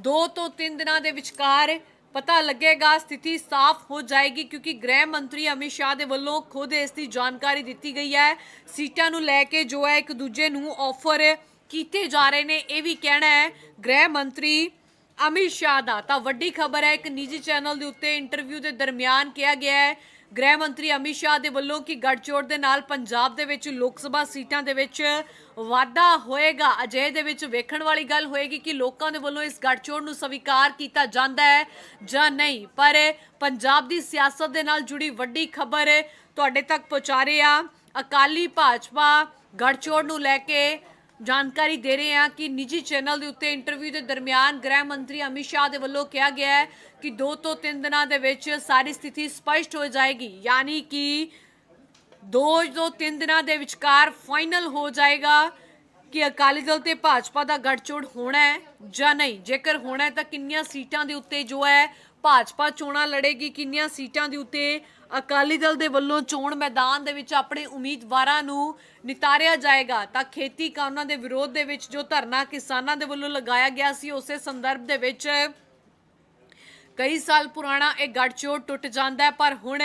2 ਤੋਂ 3 ਦਿਨਾਂ ਦੇ ਵਿਚਕਾਰ ਪਤਾ ਲੱਗੇਗਾ, ਸਥਿਤੀ ਸਾਫ਼ ਹੋ ਜਾਏਗੀ ਕਿਉਂਕਿ ਗ੍ਰਹਿ ਮੰਤਰੀ ਅਮਿਤ ਸ਼ਾਹ ਦੇ ਵੱਲੋਂ ਖੁਦ ਇਸ ਦੀ ਜਾਣਕਾਰੀ ਦਿੱਤੀ ਗਈ ਹੈ। ਸੀਟਾਂ ਨੂੰ ਲੈ ਕੇ ਜੋ ਹੈ, ਇੱਕ ਦੂਜੇ ਨੂੰ ਆਫਰ ਕੀਤੇ ਜਾ ਰਹੇ ਨੇ, ਇਹ ਵੀ ਕਹਿਣਾ ਹੈ, ਗ੍ਰਹਿ ਮੰਤਰੀ ਅਮਿਤ ਸ਼ਾਹ ਦਾ। ਤਾਂ ਵੱਡੀ ਖਬਰ ਹੈ, ਇੱਕ ਨਿੱਜੀ ਚੈਨਲ ਦੇ ਉੱਤੇ ਇੰਟਰਵਿਊ ਦੇ ਦਰਮਿਆਨ ਕਿਹਾ ਗਿਆ ਹੈ ਗ੍ਰਹਿ ਮੰਤਰੀ ਅਮਿਤ ਸ਼ਾਹ ਦੇ ਵੱਲੋਂ ਕਿ ਗੱਠਜੋੜ ਦੇ ਨਾਲ ਪੰਜਾਬ ਦੇ ਵਿੱਚ ਲੋਕ ਸਭਾ ਸੀਟਾਂ ਦੇ ਵਿੱਚ ਵਾਧਾ ਹੋਏਗਾ। ਅਜੇ ਦੇ ਵਿੱਚ ਵੇਖਣ ਵਾਲੀ ਗੱਲ ਹੋਏਗੀ ਕਿ ਲੋਕਾਂ ਦੇ ਵੱਲੋਂ ਇਸ ਗੱਠਜੋੜ ਨੂੰ ਸਵੀਕਾਰ ਕੀਤਾ ਜਾਂਦਾ ਹੈ ਜਾਂ ਨਹੀਂ। ਪਰ ਪੰਜਾਬ ਦੀ ਸਿਆਸਤ ਦੇ ਨਾਲ ਜੁੜੀ ਵੱਡੀ ਖਬਰ ਤੁਹਾਡੇ ਤੱਕ ਪਹੁੰਚਾ ਰਹੇ ਆ ਅਕਾਲੀ ਭਾਜਪਾ ਗੱਠਜੋੜ ਨੂੰ ਲੈ ਕੇ ਜਾਣਕਾਰੀ ਦੇ ਰਹੇ ਹਾਂ ਕਿ ਨਿੱਜੀ ਚੈਨਲ ਦੇ ਉੱਤੇ ਇੰਟਰਵਿਊ ਦੇ ਦਰਮਿਆਨ ਗ੍ਰਹਿ ਮੰਤਰੀ ਅਮਿਤ ਸ਼ਾਹ ਦੇ ਵੱਲੋਂ ਕਿਹਾ ਗਿਆ ਹੈ ਕਿ 2 ਤੋਂ 3 ਦਿਨਾਂ ਦੇ ਵਿੱਚ ਸਾਰੀ ਸਥਿਤੀ ਸਪਸ਼ਟ ਹੋ ਜਾਏਗੀ, ਯਾਨੀ ਕਿ 2 ਤੋਂ 3 ਦਿਨਾਂ ਦੇ ਵਿਚਕਾਰ ਫਾਈਨਲ ਹੋ ਜਾਏਗਾ ਕਿ ਅਕਾਲੀ ਦਲ ਤੇ ਭਾਜਪਾ ਦਾ ਗੱਠਜੋੜ ਹੋਣਾ ਹੈ ਜਾਂ ਨਹੀਂ। ਜੇਕਰ ਹੋਣਾ ਹੈ ਤਾਂ ਕਿੰਨੀਆਂ ਸੀਟਾਂ ਦੇ ਉੱਤੇ ਜੋ ਹੈ ਭਾਜਪਾ ਚੋਣਾਂ ਲੜੇਗੀ, ਕਿੰਨੀਆਂ ਸੀਟਾਂ ਦੇ ਉੱਤੇ ਅਕਾਲੀ ਦਲ ਦੇ ਵੱਲੋਂ ਚੋਣ ਮੈਦਾਨ ਦੇ ਵਿੱਚ ਆਪਣੇ ਉਮੀਦਵਾਰਾਂ ਨੂੰ ਨਿਤਾਰਿਆ ਜਾਏਗਾ। ਤਾਂ ਖੇਤੀ ਕਾਨੂੰਨਾਂ ਦੇ ਵਿਰੋਧ ਦੇ ਵਿੱਚ ਜੋ ਧਰਨਾ ਕਿਸਾਨਾਂ ਦੇ ਵੱਲੋਂ ਲਗਾਇਆ ਗਿਆ ਸੀ, ਉਸੇ ਸੰਦਰਭ ਦੇ ਵਿੱਚ ਕਈ ਸਾਲ ਪੁਰਾਣਾ ਇਹ ਗੱਠਜੋੜ ਟੁੱਟ ਜਾਂਦਾ ਹੈ, ਪਰ ਹੁਣ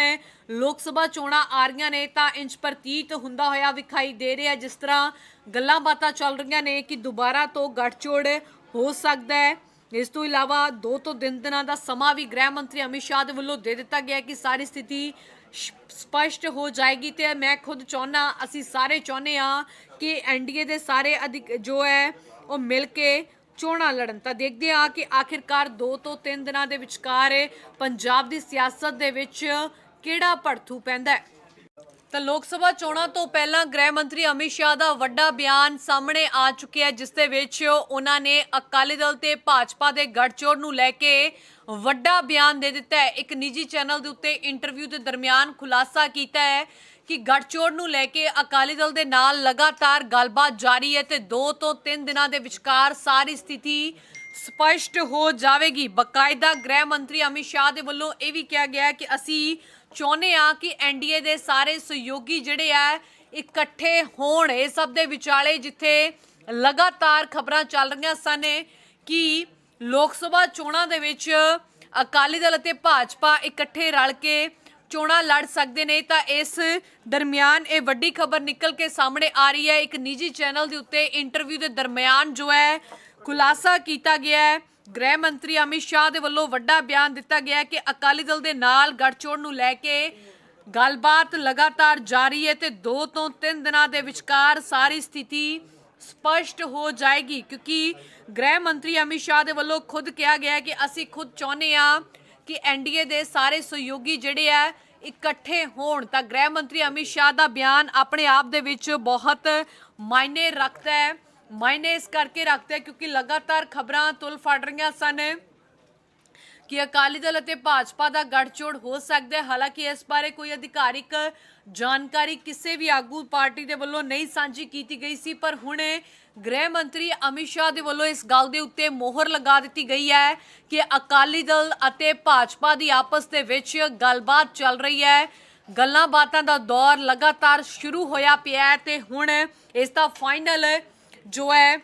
ਲੋਕ ਸਭਾ ਚੋਣਾਂ ਆ ਰਹੀਆਂ ਨੇ ਤਾਂ ਇੰਚ ਪ੍ਰਤੀਤ ਹੁੰਦਾ ਹੋਇਆ ਵਿਖਾਈ ਦੇ ਰਿਹਾ ਜਿਸ ਤਰ੍ਹਾਂ ਗੱਲਾਂ ਬਾਤਾਂ ਚੱਲ ਰਹੀਆਂ ਨੇ ਕਿ ਦੁਬਾਰਾ ਤੋਂ ਗੱਠਜੋੜ ਹੋ ਸਕਦਾ ਹੈ। ਇਸ ਤੋਂ ਇਲਾਵਾ 2 ਤੋਂ ਦਿਨ ਦਿਨਾਂ ਦਾ ਸਮਾਂ ਵੀ ਗ੍ਰਹਿ ਮੰਤਰੀ ਅਮਿਤ ਸ਼ਾਹ ਦੇ ਵੱਲੋਂ ਦੇ ਦਿੱਤਾ ਗਿਆ ਕਿ ਸਾਰੀ ਸਥਿਤੀ ਸ਼- ਸਪਸ਼ਟ ਹੋ ਜਾਏਗੀ ਤੇ ਮੈਂ ਖੁਦ ਚਾਹੁੰਦਾ ਅਸੀਂ ਸਾਰੇ ਚਾਹੁੰਦੇ ਆ ਕਿ ਐਨਡੀਏ ਦੇ ਸਾਰੇ ਅਧਿਕ, ਜੋ ਹੈ, ਉਹ ਮਿਲ ਕੇ ਚੋਣਾਂ ਲੜਨ। ਤਾਂ ਦੇਖਦੇ ਆ ਕਿ ਆਖਿਰਕਾਰ 2 ਤੋਂ 3 ਦਿਨਾਂ ਦੇ ਵਿਚਕਾਰ ਪੰਜਾਬ ਦੀ ਸਿਆਸਤ ਦੇ ਵਿੱਚ ਕਿਹੜਾ ਭੜਥੂ ਪੈਂਦਾ ਹੈ। ਤਾਂ ਲੋਕ ਸਭਾ ਚੋਣਾਂ ਤੋਂ ਪਹਿਲਾਂ ਗ੍ਰਹਿ ਮੰਤਰੀ ਅਮਿਤ ਸ਼ਾਹ ਦਾ ਵੱਡਾ ਬਿਆਨ ਸਾਹਮਣੇ ਆ ਚੁੱਕਿਆ ਹੈ, ਜਿਸ ਦੇ ਵਿੱਚ ਉਹਨਾਂ ਨੇ ਅਕਾਲੀ ਦਲ ਤੇ ਭਾਜਪਾ ਦੇ ਗੱਠਜੋੜ ਨੂੰ ਲੈ ਕੇ ਵੱਡਾ ਬਿਆਨ ਦੇ ਦਿੱਤਾ ਹੈ। ਇੱਕ ਨਿੱਜੀ ਚੈਨਲ ਦੇ ਉੱਤੇ ਇੰਟਰਵਿਊ ਦੇ ਦਰਮਿਆਨ ਖੁਲਾਸਾ ਕੀਤਾ ਹੈ ਕਿ ਗੱਠਜੋੜ ਨੂੰ ਲੈ ਕੇ ਅਕਾਲੀ ਦਲ ਦੇ ਨਾਲ ਲਗਾਤਾਰ ਗੱਲਬਾਤ ਜਾਰੀ ਹੈ ਤੇ 2 ਤੋਂ 3 ਦਿਨਾਂ ਦੇ ਵਿਚਕਾਰ ਸਾਰੀ ਸਥਿਤੀ ਸਪਸ਼ਟ ਹੋ ਜਾਵੇਗੀ। ਬਕਾਇਦਾ ਗ੍ਰਹਿ ਮੰਤਰੀ ਅਮਿਤ ਸ਼ਾਹ ਦੇ ਵੱਲੋਂ ਇਹ ਵੀ ਕਿਹਾ ਗਿਆ ਕਿ ਅਸੀਂ ਚਾਹੁੰਦੇ ਆ ਕਿ ਐਨਡੀਏ ਦੇ ਸਾਰੇ ਸਹਿਯੋਗੀ ਜਿਹੜੇ ਆ, ਇਕੱਠੇ ਹੋਣ। ਇਹ ਸਭ ਦੇ ਵਿਚਾਲੇ ਜਿੱਥੇ ਲਗਾਤਾਰ ਖਬਰਾਂ ਚੱਲ ਰਹੀਆਂ ਸਨ ਕਿ ਲੋਕ ਸਭਾ ਚੋਣਾਂ ਦੇ ਵਿੱਚ ਅਕਾਲੀ ਦਲ ਅਤੇ ਭਾਜਪਾ ਇਕੱਠੇ ਰਲ ਕੇ ਚੋਣਾਂ ਲੜ ਸਕਦੇ ਨੇ, ਤਾਂ ਇਸ ਦਰਮਿਆਨ ਇਹ ਵੱਡੀ ਖਬਰ ਨਿਕਲ ਕੇ ਸਾਹਮਣੇ ਆ ਰਹੀ ਹੈ। ਇੱਕ ਨਿੱਜੀ ਚੈਨਲ ਦੇ ਉੱਤੇ ਇੰਟਰਵਿਊ ਦੇ ਦਰਮਿਆਨ ਜੋ ਹੈ, ਖੁਲਾਸਾ ਕੀਤਾ ਗਿਆ ਹੈ ਗ੍ਰਹਿ ਮੰਤਰੀ ਅਮਿਤ ਸ਼ਾਹ ਦੇ ਵੱਲੋਂ ਵੱਡਾ ਬਿਆਨ ਦਿੱਤਾ ਗਿਆ ਕਿ ਅਕਾਲੀ ਦਲ ਦੇ ਨਾਲ ਗੱਠਜੋੜ ਨੂੰ ਲੈ ਕੇ ਗੱਲਬਾਤ ਲਗਾਤਾਰ ਜਾਰੀ ਹੈ ਤੇ 2 ਤੋਂ 3 ਦਿਨਾਂ ਦੇ ਵਿਚਕਾਰ ਸਾਰੀ ਸਥਿਤੀ ਸਪਸ਼ਟ ਹੋ ਜਾਏਗੀ, ਕਿਉਂਕਿ ਗ੍ਰਹਿ ਮੰਤਰੀ ਅਮਿਤ ਸ਼ਾਹ ਦੇ ਵੱਲੋਂ ਖੁਦ ਕਿਹਾ ਗਿਆ ਕਿ ਅਸੀਂ ਖੁਦ ਚਾਹੁੰਦੇ ਆ ਕਿ ਐਨਡੀਏ ਦੇ ਸਾਰੇ ਸਹਿਯੋਗੀ ਜਿਹੜੇ ਆ ਇਕੱਠੇ ਹੋਣ। ਤਾਂ ਗ੍ਰਹਿ ਮੰਤਰੀ ਅਮਿਤ ਸ਼ਾਹ ਦਾ ਬਿਆਨ ਆਪਣੇ ਆਪ ਦੇ ਵਿੱਚ ਬਹੁਤ ਮਾਇਨੇ ਰੱਖਦਾ ਹੈ। ਮਾਇਨੇ ਇਸ ਕਰਕੇ ਰੱਖਦੇ ਕਿਉਂਕਿ ਲਗਾਤਾਰ ਖਬਰਾਂ ਤੁਲ ਫੜ ਰਹੀਆਂ ਸਨ ਕਿ ਅਕਾਲੀ ਦਲ ਅਤੇ ਭਾਜਪਾ ਦਾ ਗੱਠਜੋੜ ਹੋ ਸਕਦਾ ਹੈ। ਹਾਲਾਂਕਿ ਇਸ ਬਾਰੇ ਕੋਈ ਅਧਿਕਾਰਿਕ ਜਾਣਕਾਰੀ ਕਿਸੇ ਵੀ ਆਗੂ ਪਾਰਟੀ ਦੇ ਵੱਲੋਂ ਨਹੀਂ ਸਾਂਝੀ ਕੀਤੀ ਗਈ ਸੀ, ਪਰ ਹੁਣ ਗ੍ਰਹਿ ਮੰਤਰੀ ਅਮਿਤ ਸ਼ਾਹ ਦੇ ਵੱਲੋਂ ਇਸ ਗੱਲ ਦੇ ਉੱਤੇ ਮੋਹਰ ਲਗਾ ਦਿੱਤੀ ਗਈ ਹੈ ਕਿ ਅਕਾਲੀ ਦਲ ਅਤੇ ਭਾਜਪਾ ਦੀ ਆਪਸ ਦੇ ਵਿੱਚ ਗੱਲਬਾਤ ਚੱਲ ਰਹੀ ਹੈ। ਗੱਲਾਂ ਬਾਤਾਂ ਦਾ ਦੌਰ ਲਗਾਤਾਰ ਸ਼ੁਰੂ ਹੋਇਆ ਪਿਆ ਹੈ ਤੇ ਹੁਣ ਇਸ ਦਾ ਫਾਈਨਲ ਜੋ ਹੈ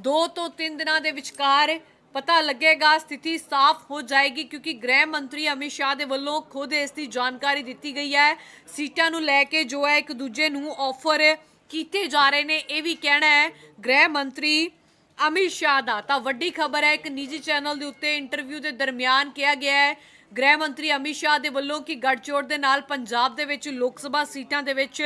2 ਤੋਂ 3 ਦਿਨਾਂ ਦੇ ਵਿਚਕਾਰ ਪਤਾ ਲੱਗੇਗਾ, ਸਥਿਤੀ ਸਾਫ਼ ਹੋ ਜਾਏਗੀ ਕਿਉਂਕਿ ਗ੍ਰਹਿ ਮੰਤਰੀ ਅਮਿਤ ਸ਼ਾਹ ਦੇ ਵੱਲੋਂ ਖੁਦ ਇਸ ਦੀ ਜਾਣਕਾਰੀ ਦਿੱਤੀ ਗਈ ਹੈ। ਸੀਟਾਂ ਨੂੰ ਲੈ ਕੇ ਜੋ ਹੈ, ਇੱਕ ਦੂਜੇ ਨੂੰ ਆਫਰ ਕੀਤੇ ਜਾ ਰਹੇ ਨੇ, ਇਹ ਵੀ ਕਹਿਣਾ ਹੈ, ਗ੍ਰਹਿ ਮੰਤਰੀ ਅਮਿਤ ਸ਼ਾਹ ਦਾ। ਤਾਂ ਵੱਡੀ ਖਬਰ ਹੈ, ਇੱਕ ਨਿੱਜੀ ਚੈਨਲ ਦੇ ਉੱਤੇ ਇੰਟਰਵਿਊ ਦੇ ਦਰਮਿਆਨ ਕਿਹਾ ਗਿਆ ਹੈ ਗ੍ਰਹਿ ਮੰਤਰੀ ਅਮਿਤ ਸ਼ਾਹ ਦੇ ਵੱਲੋਂ ਕਿ ਗੱਠਜੋੜ ਦੇ ਨਾਲ ਪੰਜਾਬ ਦੇ ਵਿੱਚ ਲੋਕ ਸਭਾ ਸੀਟਾਂ ਦੇ ਵਿੱਚ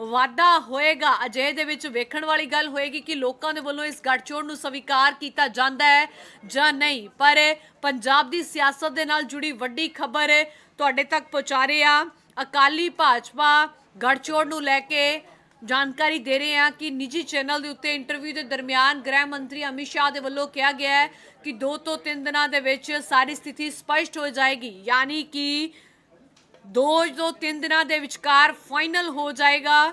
ਵਾਧਾ ਹੋਏਗਾ। ਅਜੇ ਦੇ ਵਿੱਚ ਵੇਖਣ ਵਾਲੀ ਗੱਲ ਹੋਏਗੀ ਕਿ ਲੋਕਾਂ ਦੇ ਵੱਲੋਂ ਇਸ ਗੱਠਜੋੜ ਨੂੰ ਸਵੀਕਾਰ ਕੀਤਾ ਜਾਂਦਾ ਹੈ ਜਾਂ ਨਹੀਂ। ਪਰ ਪੰਜਾਬ ਦੀ ਸਿਆਸਤ ਦੇ ਨਾਲ ਜੁੜੀ ਵੱਡੀ ਖਬਰ ਤੁਹਾਡੇ ਤੱਕ ਪਹੁੰਚਾ ਰਹੇ ਆ ਅਕਾਲੀ ਭਾਜਪਾ ਗੱਠਜੋੜ ਨੂੰ ਲੈ ਕੇ ਜਾਣਕਾਰੀ ਦੇ ਰਹੇ ਹਾਂ ਕਿ ਨਿੱਜੀ ਚੈਨਲ ਦੇ ਉੱਤੇ ਇੰਟਰਵਿਊ ਦੇ ਦਰਮਿਆਨ ਗ੍ਰਹਿ ਮੰਤਰੀ ਅਮਿਤ ਸ਼ਾਹ ਦੇ ਵੱਲੋਂ ਕਿਹਾ ਗਿਆ ਹੈ ਕਿ 2 ਤੋਂ 3 ਦਿਨਾਂ ਦੇ ਵਿੱਚ ਸਾਰੀ ਸਥਿਤੀ ਸਪਸ਼ਟ ਹੋ ਜਾਏਗੀ। ਯਾਨੀ ਕਿ 2 ਤੋਂ 3 ਦਿਨਾਂ ਦੇ ਵਿਚਕਾਰ ਫਾਈਨਲ ਹੋ ਜਾਏਗਾ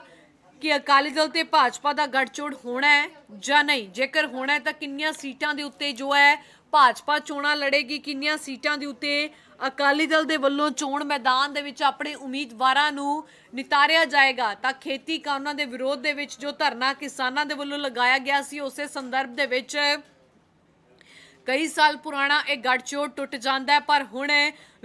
ਕਿ ਅਕਾਲੀ ਦਲ ਤੇ ਭਾਜਪਾ ਦਾ ਗੱਠਜੋੜ ਹੋਣਾ ਹੈ ਜਾਂ ਨਹੀਂ। ਜੇਕਰ ਹੋਣਾ ਹੈ ਤਾਂ ਕਿੰਨੀਆਂ ਸੀਟਾਂ ਦੇ ਉੱਤੇ ਜੋ ਹੈ ਭਾਜਪਾ ਚੋਣਾਂ ਲੜੇਗੀ, ਕਿੰਨੀਆਂ ਸੀਟਾਂ ਦੇ ਉੱਤੇ ਅਕਾਲੀ ਦਲ ਦੇ ਵੱਲੋਂ ਚੋਣ ਮੈਦਾਨ ਦੇ ਵਿੱਚ ਆਪਣੇ ਉਮੀਦਵਾਰਾਂ ਨੂੰ ਨਿਤਾਰਿਆ ਜਾਏਗਾ ਤਾਂ ਖੇਤੀ ਕਾਨੂੰਨਾਂ ਦੇ ਵਿਰੋਧ ਦੇ ਵਿੱਚ ਜੋ ਧਰਨਾ ਕਿਸਾਨਾਂ ਦੇ ਵੱਲੋਂ ਲਗਾਇਆ ਗਿਆ ਸੀ, ਉਸੇ ਸੰਦਰਭ ਦੇ ਵਿੱਚ ਕਈ ਸਾਲ ਪੁਰਾਣਾ ਇਹ ਗੱਠਜੋੜ ਟੁੱਟ ਜਾਂਦਾ ਹੈ, ਪਰ ਹੁਣ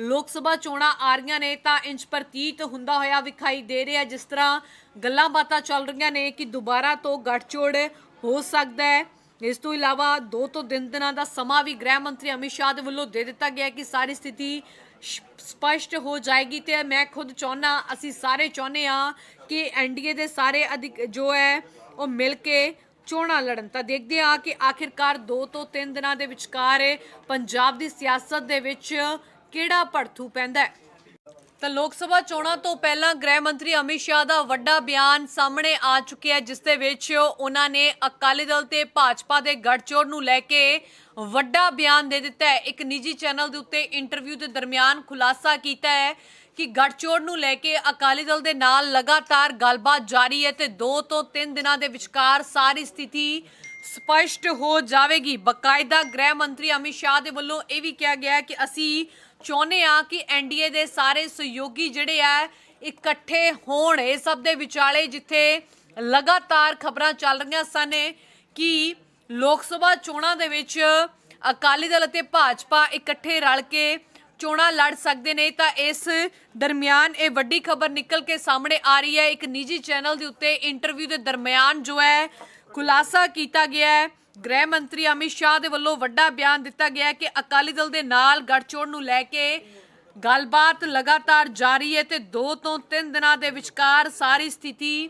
ਲੋਕ ਸਭਾ ਚੋਣਾਂ ਆ ਰਹੀਆਂ ਨੇ ਤਾਂ ਇੰਜ ਪ੍ਰਤੀਤ ਹੁੰਦਾ ਹੋਇਆ ਵਿਖਾਈ ਦੇ ਰਿਹਾ ਜਿਸ ਤਰ੍ਹਾਂ ਗੱਲਾਂ ਬਾਤਾਂ ਚੱਲ ਰਹੀਆਂ ਨੇ ਕਿ ਦੁਬਾਰਾ ਤੋਂ ਗੱਠਜੋੜ ਹੋ ਸਕਦਾ ਹੈ। ਇਸ ਤੋਂ ਇਲਾਵਾ 2 ਤੋਂ ਦਿਨ ਦਿਨਾਂ ਦਾ ਸਮਾਂ ਵੀ ਗ੍ਰਹਿ ਮੰਤਰੀ ਅਮਿਤ ਸ਼ਾਹ ਦੇ ਵੱਲੋਂ ਦੇ ਦਿੱਤਾ ਗਿਆ ਕਿ ਸਾਰੀ ਸਥਿਤੀ ਸ਼- ਸਪਸ਼ਟ ਹੋ ਜਾਏਗੀ ਤੇ ਮੈਂ ਖੁਦ ਚਾਹੁੰਦਾ ਅਸੀਂ ਸਾਰੇ ਚਾਹੁੰਦੇ ਆ ਕਿ ਐਨਡੀਏ ਦੇ ਸਾਰੇ ਅਧਿਕ, ਜੋ ਹੈ, ਉਹ ਮਿਲ ਕੇ ਚੋਣਾਂ ਲੜਨ। ਤਾਂ ਦੇਖਦੇ ਆ ਕਿ ਆਖਿਰਕਾਰ 2 ਤੋਂ 3 ਦਿਨਾਂ ਦੇ ਵਿਚਕਾਰ ਪੰਜਾਬ ਦੀ ਸਿਆਸਤ ਦੇ ਵਿੱਚ ਕਿਹੜਾ ਭੜਥੂ ਪੈਂਦਾ ਹੈ। ਤਾਂ ਲੋਕ ਸਭਾ ਚੋਣਾਂ ਤੋਂ ਪਹਿਲਾਂ ਗ੍ਰਹਿ ਮੰਤਰੀ ਅਮਿਤ ਸ਼ਾਹ ਦਾ ਵੱਡਾ ਬਿਆਨ ਸਾਹਮਣੇ ਆ ਚੁੱਕਿਆ ਹੈ, ਜਿਸ ਦੇ ਵਿੱਚ ਉਹਨਾਂ ਨੇ ਅਕਾਲੀ ਦਲ ਤੇ ਭਾਜਪਾ ਦੇ ਗੱਠਜੋੜ ਨੂੰ ਲੈ ਕੇ ਵੱਡਾ ਬਿਆਨ ਦੇ ਦਿੱਤਾ ਹੈ। ਇੱਕ ਨਿੱਜੀ ਚੈਨਲ ਦੇ ਉੱਤੇ ਇੰਟਰਵਿਊ ਦੇ ਦਰਮਿਆਨ ਖੁਲਾਸਾ ਕੀਤਾ ਹੈ ਕਿ ਗੱਠਜੋੜ ਨੂੰ ਲੈ ਕੇ ਅਕਾਲੀ ਦਲ ਦੇ ਨਾਲ ਲਗਾਤਾਰ ਗੱਲਬਾਤ ਜਾਰੀ ਹੈ ਤੇ 2 ਤੋਂ 3 ਦਿਨਾਂ ਦੇ ਵਿਚਕਾਰ ਸਾਰੀ ਸਥਿਤੀ ਸਪਸ਼ਟ ਹੋ ਜਾਵੇਗੀ। ਬਕਾਇਦਾ ਗ੍ਰਹਿ ਮੰਤਰੀ ਅਮਿਤ ਸ਼ਾਹ ਦੇ ਵੱਲੋਂ ਇਹ ਵੀ ਕਿਹਾ ਗਿਆ ਕਿ ਅਸੀਂ ਚਾਹੁੰਦੇ ਆ ਕਿ ਐਨਡੀਏ ਦੇ ਸਾਰੇ ਸਹਿਯੋਗੀ ਜਿਹੜੇ ਆ, ਇਕੱਠੇ ਹੋਣ। ਇਹ ਸਭ ਦੇ ਵਿਚਾਲੇ ਜਿੱਥੇ ਲਗਾਤਾਰ ਖਬਰਾਂ ਚੱਲ ਰਹੀਆਂ ਸਨ ਕਿ ਲੋਕ ਸਭਾ ਚੋਣਾਂ ਦੇ ਵਿੱਚ ਅਕਾਲੀ ਦਲ ਅਤੇ ਭਾਜਪਾ ਇਕੱਠੇ ਰਲ ਕੇ ਚੋਣਾਂ ਲੜ ਸਕਦੇ ਨੇ, ਤਾਂ ਇਸ ਦਰਮਿਆਨ ਇਹ ਵੱਡੀ ਖਬਰ ਨਿਕਲ ਕੇ ਸਾਹਮਣੇ ਆ ਰਹੀ ਹੈ। ਇੱਕ ਨਿੱਜੀ ਚੈਨਲ ਦੇ ਉੱਤੇ ਇੰਟਰਵਿਊ ਦੇ ਦਰਮਿਆਨ ਜੋ ਹੈ, ਖੁਲਾਸਾ ਕੀਤਾ ਗਿਆ ਹੈ ਗ੍ਰਹਿ ਮੰਤਰੀ ਅਮਿਤ ਸ਼ਾਹ ਦੇ ਵੱਲੋਂ ਵੱਡਾ ਬਿਆਨ ਦਿੱਤਾ ਗਿਆ ਕਿ ਅਕਾਲੀ ਦਲ ਦੇ ਨਾਲ ਗੱਠਜੋੜ ਨੂੰ ਲੈ ਕੇ ਗੱਲਬਾਤ ਲਗਾਤਾਰ ਜਾਰੀ ਹੈ ਤੇ 2 ਤੋਂ 3 ਦਿਨਾਂ ਦੇ ਵਿਚਕਾਰ ਸਾਰੀ ਸਥਿਤੀ